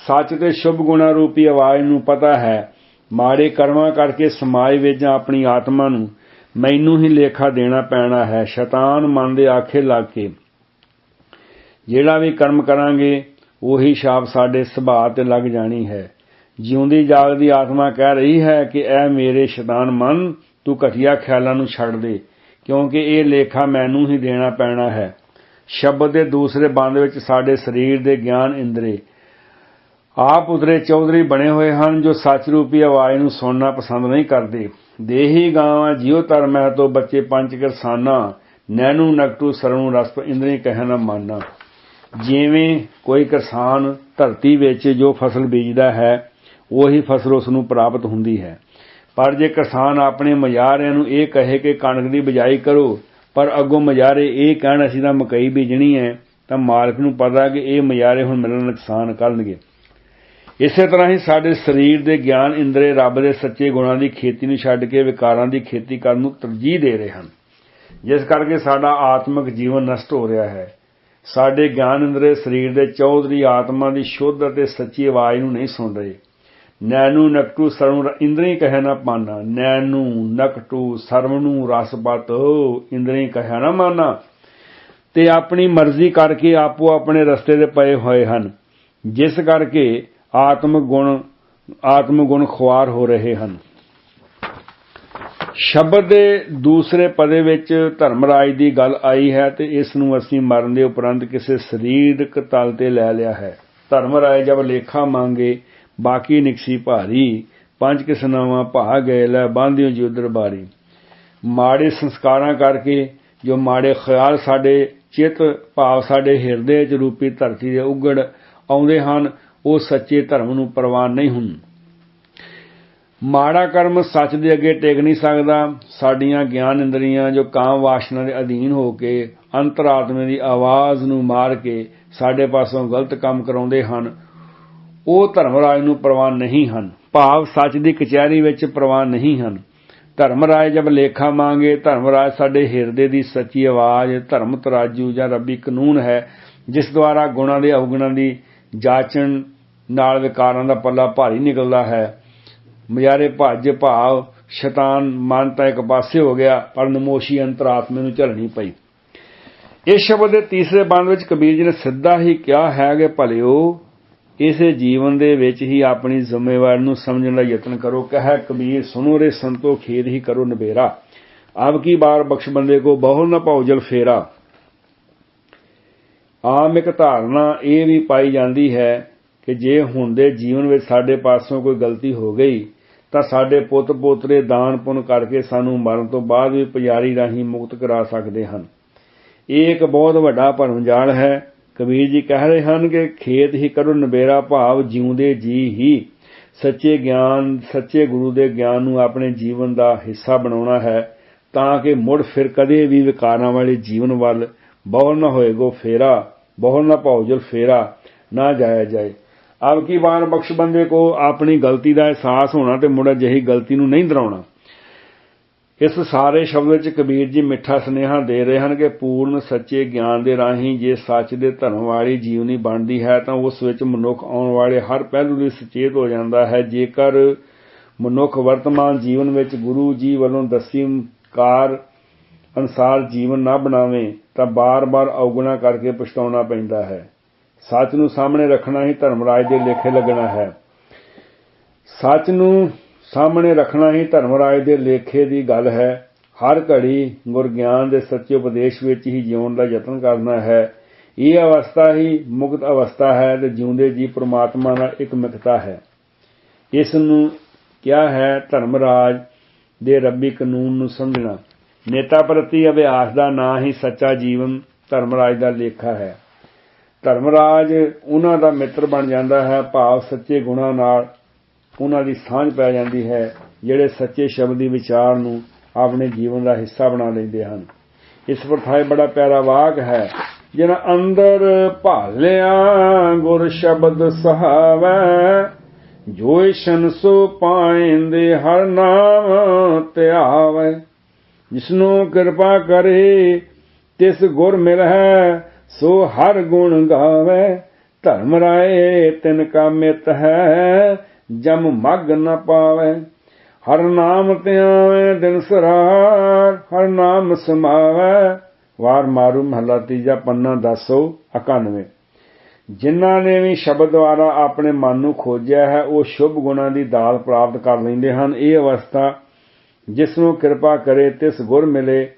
ਸੱਚ ਤੇ ਸ਼ੁਭ ਗੁਣਾ ਰੂਪੀ ਆਵਾਜ਼ ਨੂੰ ਪਤਾ ਹੈ, ਮਾੜੇ ਕਰਮਾਂ ਕਰਕੇ ਸਮਾਜ ਵਿੱਚ ਆਪਣੀ ਆਤਮਾ ਨੂੰ ਮੈਨੂੰ ਹੀ ਲੇਖਾ ਦੇਣਾ ਪੈਣਾ ਹੈ। ਸ਼ੈਤਾਨ ਮਨ ਦੇ ਆਖੇ ਲੱਗ ਕੇ ਜਿਹੜਾ ਵੀ ਕਰਮ ਕਰਾਂਗੇ, ਉਹੀ ਛਾਪ ਸਾਡੇ ਸੁਭਾਅ ਤੇ ਲੱਗ ਜਾਣੀ ਹੈ। ਜਿਉਂਦੀ ਜਾਗਦੀ ਆਤਮਾ ਕਹਿ ਰਹੀ ਹੈ ਕਿ ਐ ਮੇਰੇ ਸ਼ੈਤਾਨ ਮਨ, ਤੂੰ ਘਟੀਆ ਖਿਆਲਾਂ ਨੂੰ ਛੱਡ ਦੇ, ਕਿਉਂਕਿ ਇਹ ਲੇਖਾ ਮੈਨੂੰ ਹੀ ਦੇਣਾ ਪੈਣਾ ਹੈ। ਸ਼ਬਦ ਦੇ ਦੂਸਰੇ ਬੰਦ ਵਿੱਚ ਸਾਡੇ ਸਰੀਰ ਦੇ ਗਿਆਨ ਇੰਦਰੇ। ਆਪ ਉਤਰੇ ਚੌਧਰੀ ਬਣੇ ਹੋਏ ਹਨ ਜੋ ਸੱਚ ਰੂਪੀ ਆਵਾਜ਼ ਨੂੰ ਸੁਣਨਾ ਪਸੰਦ ਨਹੀਂ ਕਰਦੇ। ਦੇਹੀ ਗਾਵਾਂ ਜਿਉ ਧਰਮ ਹੈ ਤੋਂ ਬੱਚੇ ਪੰਜ ਕਰਸਾਨਾ ਨੈਨੂ ਨਕਟੂ ਸਰਵੂ ਰਸਪ ਇੰਦਰੀ ਕਹਿ ਮਾਨਾ। ਜਿਵੇਂ ਕੋਈ ਕਿਸਾਨ ਧਰਤੀ ਵਿੱਚ ਜੋ ਫਸਲ ਬੀਜਦਾ ਹੈ ਉਹੀ ਫਸਲ ਉਸ ਨੂੰ ਪ੍ਰਾਪਤ ਹੁੰਦੀ ਹੈ। ਪਰ ਜੇ ਕਿਸਾਨ ਆਪਣੇ ਮਜ਼ਾਰਿਆਂ ਨੂੰ ਇਹ ਕਹੇ ਕਿ ਕਣਕ ਦੀ ਬਿਜਾਈ ਕਰੋ, ਪਰ ਅੱਗੋਂ ਮਜ਼ਾਰੇ ਇਹ ਕਹਿਣ, ਅਸੀਂ ਤਾਂ ਮਕਈ ਬੀਜਣੀ ਹੈ, ਤਾਂ ਮਾਲਕ ਨੂੰ ਪਤਾ ਕਿ ਇਹ ਮਜ਼ਾਰੇ ਹੁਣ ਮੇਰਾ ਨੁਕਸਾਨ ਕਰਨਗੇ। ਇਸੇ ਤਰ੍ਹਾਂ ਹੀ ਸਾਡੇ ਸਰੀਰ ਦੇ ਗਿਆਨ ਇੰਦਰੇ ਰੱਬ ਦੇ ਸੱਚੇ ਗੁਣਾਂ ਦੀ ਖੇਤੀ ਨੂੰ ਛੱਡ ਕੇ ਵਿਕਾਰਾਂ ਦੀ ਖੇਤੀ ਕਰਨ ਨੂੰ ਤਰਜੀਹ ਦੇ ਰਹੇ ਹਨ। ਜਿਸ ਕਰਕੇ ਸਾਡਾ ਆਤਮਿਕ ਜੀਵਨ ਨਸ਼ਟ ਹੋ ਰਿਹਾ ਹੈ। ਸਾਡੇ ਗਿਆਨ ਇੰਦਰੇ ਸਰੀਰ ਦੇ ਚੌਧਰੀ ਆਤਮਾ ਦੀ ਸ਼ੁੱਧ ਅਤੇ ਸੱਚੀ ਆਵਾਜ਼ ਨੂੰ ਨਹੀਂ ਸੁਣ ਰਹੇ। ਨੈਨੂ ਨਕਟੂ ਸਰਵ ਇੰਦਰੀ ਕਹਿ ਨਾ ਪਾਨਾ ਨੈਨੂ ਨਕਟੂ ਸਰਵਨੂ ਰਸਪਤ ਇੰਦਰੀ ਕਹਿ ਨਾ ਮਾਨਾ। ਤੇ ਆਪਣੀ ਮਰਜ਼ੀ ਕਰਕੇ ਆਪੋ ਆਪਣੇ ਰਸਤੇ ਤੇ ਪਏ ਹੋਏ ਹਨ। ਜਿਸ ਕਰਕੇ ਆਤਮਿਕ ਗੁਣ, ਆਤਮ ਗੁਣ ਖੁਆਰ ਹੋ ਰਹੇ ਹਨ। ਸ਼ਬਦ ਦੇ ਦੂਸਰੇ ਪਦੇ ਵਿੱਚ ਧਰਮਰਾਜ ਦੀ ਗੱਲ ਆਈ ਹੈ ਤੇ ਇਸ ਨੂੰ ਅਸੀਂ ਮਰਨ ਦੇ ਉਪਰੰਤ ਕਿਸੇ ਸਰੀਰਕ ਤਲ ਤੇ ਲੈ ਲਿਆ ਹੈ। ਧਰਮਰਾਜ ਜਬ ਲੇਖਾ ਮੰਗੇ ਬਾਕੀ ਨਿਕਸੀ ਭਾਰੀ, ਪੰਜ ਕਿਸਨਾਵਾਂ ਭਾ ਗਏ, ਲੈ ਬਾਂਧਿਓ ਜੀ ਉਦਰ ਬਾਰੀ। ਮਾੜੇ ਸੰਸਕਾਰਾਂ ਕਰਕੇ ਜੋ ਮਾੜੇ ਖਿਆਲ ਸਾਡੇ, ਚਿੱਤ ਭਾਵ ਸਾਡੇ ਹਿਰਦੇ ਚ ਰੂਪੀ ਧਰਤੀ ਦੇ ਉਗੜ ਆਉਂਦੇ ਹਨ, ਉਹ ਸੱਚੇ ਧਰਮ ਨੂੰ ਪ੍ਰਵਾਨ ਨਹੀਂ ਹੁੰਦੇ। ਮਾੜਾ ਕਰਮ ਸੱਚ ਦੇ ਅੱਗੇ ਟਿਕ ਨਹੀਂ ਸਕਦਾ। ਸਾਡੀਆਂ ਗਿਆਨ ਇੰਦਰੀਆਂ ਜੋ ਕਾਮ ਵਾਸ਼ਨਾ ਦੇ ਅਧੀਨ ਹੋ ਕੇ ਅੰਤਰਾਤਮੇ ਦੀ ਆਵਾਜ਼ ਨੂੰ ਮਾਰ ਕੇ ਸਾਡੇ ਪਾਸੋਂ ਗਲਤ ਕੰਮ ਕਰਾਉਂਦੇ ਹਨ ਉਹ ਧਰਮਰਾਜ ਨੂੰ ਪ੍ਰਵਾਨ ਨਹੀਂ ਹਨ। ਭਾਵ ਸੱਚ ਦੀ ਕਚਹਿਰੀ ਵਿੱਚ ਪ੍ਰਵਾਨ ਨਹੀਂ ਹਨ। ਧਰਮਰਾਜ ਜਬ ਲੇਖਾ ਮੰਗੇ, ਧਰਮਰਾਜ ਸਾਡੇ ਹਿਰਦੇ ਦੀ ਸੱਚੀ ਆਵਾਜ਼, ਧਰਮ ਤਰਾਜੂ ਜਾਂ ਰੱਬੀ ਕਾਨੂੰਨ ਹੈ, ਜਿਸ ਦੁਆਰਾ ਗੁਣਾਂ ਦੇ ਅਵਗੁਣਾਂ ਦੀ ਜਾਚਣ ਨਾਲ ਵਿਕਾਰਾਂ ਦਾ ਪੱਲਾ ਭਾਰੀ ਨਿਕਲਦਾ ਹੈ। ਮਜਾਰੇ ਭੱਜ ਭਾਵ ਸ਼ੈਤਾਨ ਮਨ ਤਾਂ ਇੱਕ ਪਾਸੇ ਹੋ ਗਿਆ, ਪਰ ਨਮੋਸ਼ੀ ਅੰਤਰਾਤਮੇ ਨੂੰ ਝਲਣੀ ਪਈ। ਇਸ ਸ਼ਬਦ ਦੇ ਤੀਸਰੇ ਬੰਦ ਵਿੱਚ ਕਬੀਰ ਜੀ ਨੇ ਸਿੱਧਾ ਹੀ ਕਿਹਾ ਹੈ ਕਿ ਭਲਿਓ ਇਸੇ ਜੀਵਨ ਦੇ ਵਿੱਚ ਹੀ ਆਪਣੀ ਜ਼ਿੰਮੇਵਾਰੀ ਨੂੰ ਸਮਝਣ ਦਾ ਯਤਨ ਕਰੋ। ਕਹੈ ਕਬੀਰ ਸੁਨੋ ਰੇ ਸੰਤੋ, ਖੇਦ ਹੀ ਕਰੋ ਨਬੇਰਾ ਆਪ ਕੀ ਬਾਰ ਬਖਸ਼ ਬੰਦੇ ਕੋ, ਬਹੁ ਨਾ ਪਾਉ ਜਲ ਫੇਰਾ। ਆਮ ਇੱਕ ਧਾਰਨਾ ਇਹ ਵੀ ਪਾਈ ਜਾਂਦੀ ਹੈ ਕਿ ਜੇ ਹੁਣ ਦੇ ਜੀਵਨ ਵਿੱਚ ਸਾਡੇ ਪਾਸੋਂ ਕੋਈ ਗਲਤੀ ਹੋ ਗਈ, ਤਾਂ ਸਾਡੇ ਪੁੱਤ ਪੋਤਰੇ ਦਾਨ ਪੁੰਨ ਕਰਕੇ ਸਾਨੂੰ ਮਰਨ ਤੋਂ ਬਾਅਦ ਵੀ ਪੁਜਾਰੀ ਰਾਹੀਂ ਮੁਕਤ ਕਰਾ ਸਕਦੇ ਹਨ। ਇਹ ਇੱਕ ਬਹੁਤ ਵੱਡਾ ਭਰਮ ਜਾਲ ਹੈ। ਕਬੀਰ ਜੀ ਕਹਿ ਰਹੇ ਹਨ ਕਿ ਖੇਤ ਹੀ ਕਰੋ ਨਬੇਰਾ ਭਾਵ ਜਿਉਂਦੇ ਜੀ ਹੀ। ਸੱਚੇ ਗਿਆਨ, ਸੱਚੇ ਗੁਰੂ ਦੇ ਗਿਆਨ ਨੂੰ ਆਪਣੇ ਜੀਵਨ ਦਾ ਹਿੱਸਾ ਬਣਾਉਣਾ ਹੈ, ਤਾਂ ਕਿ ਮੁੜ ਫਿਰ ਕਦੇ ਵੀ ਵਿਕਾਰਾਂ ਵਾਲੇ ਜੀਵਨ ਵੱਲ ਬਹੁਲ ਨਾ ਹੋਏਗੋ ਫੇਰਾ ਬਹੁਲ ਨਾ ਭੌਜਲ ਫੇਰਾ ਨਾ ਜਾਇਆ ਜਾਏ। ਆਪ ਕੀ ਬਾਰ ਬਖਸ਼ ਬੰਦੇ ਕੋ, ਆਪਣੀ ਗਲਤੀ ਦਾ ਅਹਿਸਾਸ ਹੋਣਾ ਤੇ ਮੁੜ ਅਜਿਹੀ ਗਲਤੀ ਨੂੰ ਨਹੀਂ ਦਰਾਉਣਾ ਇਸ ਸਾਰੇ ਸ਼ਬਦ ਵਿੱਚ ਕਬੀਰ ਜੀ ਮਿੱਠਾ ਸੁਨੇਹਾ ਦੇ ਰਹੇ ਹਨ ਕਿ ਪੂਰਨ ਸੱਚੇ ਗਿਆਨ ਦੇ ਰਾਹੀਂ ਜੇ ਸੱਚ ਦੇ ਧਰਮ ਵਾਲੀ ਜੀਵਨੀ ਬਣਦੀ ਹੈ ਤਾਂ ਉਸ ਵਿੱਚ ਮਨੁੱਖ ਆਉਣ ਵਾਲੇ ਹਰ ਪਹਿਲੂ ਲਈ ਸੁਚੇਤ ਹੋ ਜਾਂਦਾ ਹੈ। ਜੇਕਰ ਮਨੁੱਖ ਵਰਤਮਾਨ ਜੀਵਨ ਵਿੱਚ ਗੁਰੂ ਜੀ ਵੱਲੋਂ ਦੱਸੀ ਕਾਰ ਅਨਸਾਰ ਜੀਵਨ ਨਾ ਬਣਾਵੇ ਤਾਂ ਬਾਰ-ਬਾਰ ਔਗਣਾ ਕਰਕੇ ਪਛਤਾਉਣਾ ਪੈਂਦਾ ਹੈ। ਸੱਚ ਨੂੰ ਸਾਹਮਣੇ ਰੱਖਣਾ ਹੀ ਧਰਮ ਰਾਜ ਦੇ ਲੇਖੇ ਲੱਗਣਾ ਹੈ। ਸੱਚ ਨੂੰ ਸਾਹਮਣੇ ਰੱਖਣਾ ਹੀ ਧਰਮਰਾਜ ਦੇ ਲੇਖੇ ਦੀ ਗੱਲ ਹੈ। ਹਰ ਘੜੀ ਗੁਰਗਿਆਨ ਦੇ ਸੱਚੇ ਉਪਦੇਸ਼ ਵਿੱਚ ਹੀ ਜਿਉਣ ਦਾ ਯਤਨ ਕਰਨਾ ਹੈ। ਇਹ ਅਵਸਥਾ ਹੀ ਮੁਕਤ ਅਵਸਥਾ ਹੈ ਤੇ ਜਿਉਂਦੇ ਜੀ ਪ੍ਰਮਾਤਮਾ ਨਾਲ ਇੱਕ ਮਿਕਤਾ ਹੈ। ਇਸ ਨੂੰ ਕਿਹਾ ਹੈ ਧਰਮਰਾਜ ਦੇ ਰੱਬੀ ਕਾਨੂੰਨ ਨੂੰ ਸਮਝਣਾ। ਨੇਤਾ ਪ੍ਰਤੀ ਅਭਿਆਸ ਦਾ ਨਾਂ ਹੀ ਸੱਚਾ ਜੀਵਨ ਧਰਮਰਾਜ ਦਾ ਲੇਖਾ ਹੈ। ਧਰਮਰਾਜ ਉਹਨਾਂ ਦਾ ਮਿੱਤਰ ਬਣ ਜਾਂਦਾ ਹੈ ਭਾਵ ਸੱਚੇ ਗੁਣਾਂ ਨਾਲ। ਉਹਨਾਂ ਦੀ ਸਾਂਝ ਪੈ ਜਾਂਦੀ ਹੈ, ਜਿਹੜੇ ਸੱਚੇ ਸ਼ਬਦੀ ਵਿਚਾਰ ਨੂੰ ਆਪਣੇ ਜੀਵਨ ਦਾ ਹਿੱਸਾ ਬਣਾ ਲੈਂਦੇ ਹਨ। ਇਸ ਵਰਥਾਏ ਬੜਾ ਪਿਆਰਾ ਵਾਕ ਹੈ ਜਿਨ ਅੰਦਰ ਭਾਲਿਆ ਗੁਰ ਸ਼ਬਦ ਸਹਾਵੈ, ਜੋ ਇਸ਼ਨ ਸੋ ਪਾਇੰਦੇ ਹਰ ਨਾਮ ਧਿਆਵੈ ਜਿਸਨੂੰ ਕਿਰਪਾ ਕਰੇ, ਤਿਸ ਗੁਰ ਮਿਲੈ ਸੋ ਹਰ ਗੁਣ ਗਾਵੇ। ਧਰਮ ਰਾਏ ਤਿਨ ਕਾ ਮਿਤ ਹੈ ਜਮ ਮਗ ਨ ਪਾਵੇ। ਹਰ ਨਾਮ ਧਿਆਵੇ, ਦਿਨ ਸਰਾਰ, ਹਰ ਨਾਮ ਸਮਾਵੇ। ਵਾਰ ਮਾਰੂ ਮਹਲਾ ਤੀਜਾ ਪੰਨਾ 1091 ਜਿਨ੍ਹਾਂ ਨੇ ਵੀ ਸ਼ਬਦ ਦੁਆਰਾ ਆਪਣੇ ਮਨ ਨੂੰ ਖੋਜਿਆ ਹੈ, ਉਹ ਸ਼ੁਭ ਗੁਣਾਂ ਦੀ ਦਾਲ ਪ੍ਰਾਪਤ ਕਰ ਲੈਂਦੇ ਹਨ। ਇਹ ਅਵਸਥਾ ਜਿਸ ਨੂੰ ਕਿਰਪਾ ਕਰੇ, ਤਿਸ ਗੁਰ ਮਿਲੇ,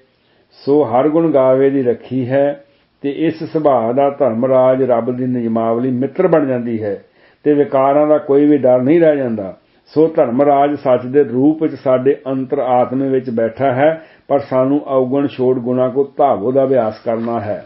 ਸੋ ਹਰ ਗੁਣ ਗਾਵੇ ਦੀ ਰੱਖੀ ਹੈ ਤੇ ਇਸ ਸੁਭਾਅ ਦਾ ਧਰਮ ਰਾਜ ਰੱਬ ਦੀ ਨਿਯਮਾਵਲੀ ਮਿੱਤਰ ਬਣ ਜਾਂਦੀ ਹੈ। ਤੇ ਵਿਕਾਰਾਂ ਦਾ ਕੋਈ ਵੀ ਡਰ ਨਹੀਂ ਰਹਿ ਜਾਂਦਾ। ਸੋ ਧਰਮ ਰਾਜ ਸੱਚ ਦੇ ਰੂਪ ਵਿੱਚ ਸਾਡੇ ਅੰਤਰ ਆਤਮੇ ਵਿੱਚ ਬੈਠਾ ਹੈ, ਪਰ ਸਾਨੂੰ ਔਗਣ ਛੋੜ ਗੁਣਾ ਕੋ ਧਾਵੋ ਦਾ ਅਭਿਆਸ ਕਰਨਾ ਹੈ।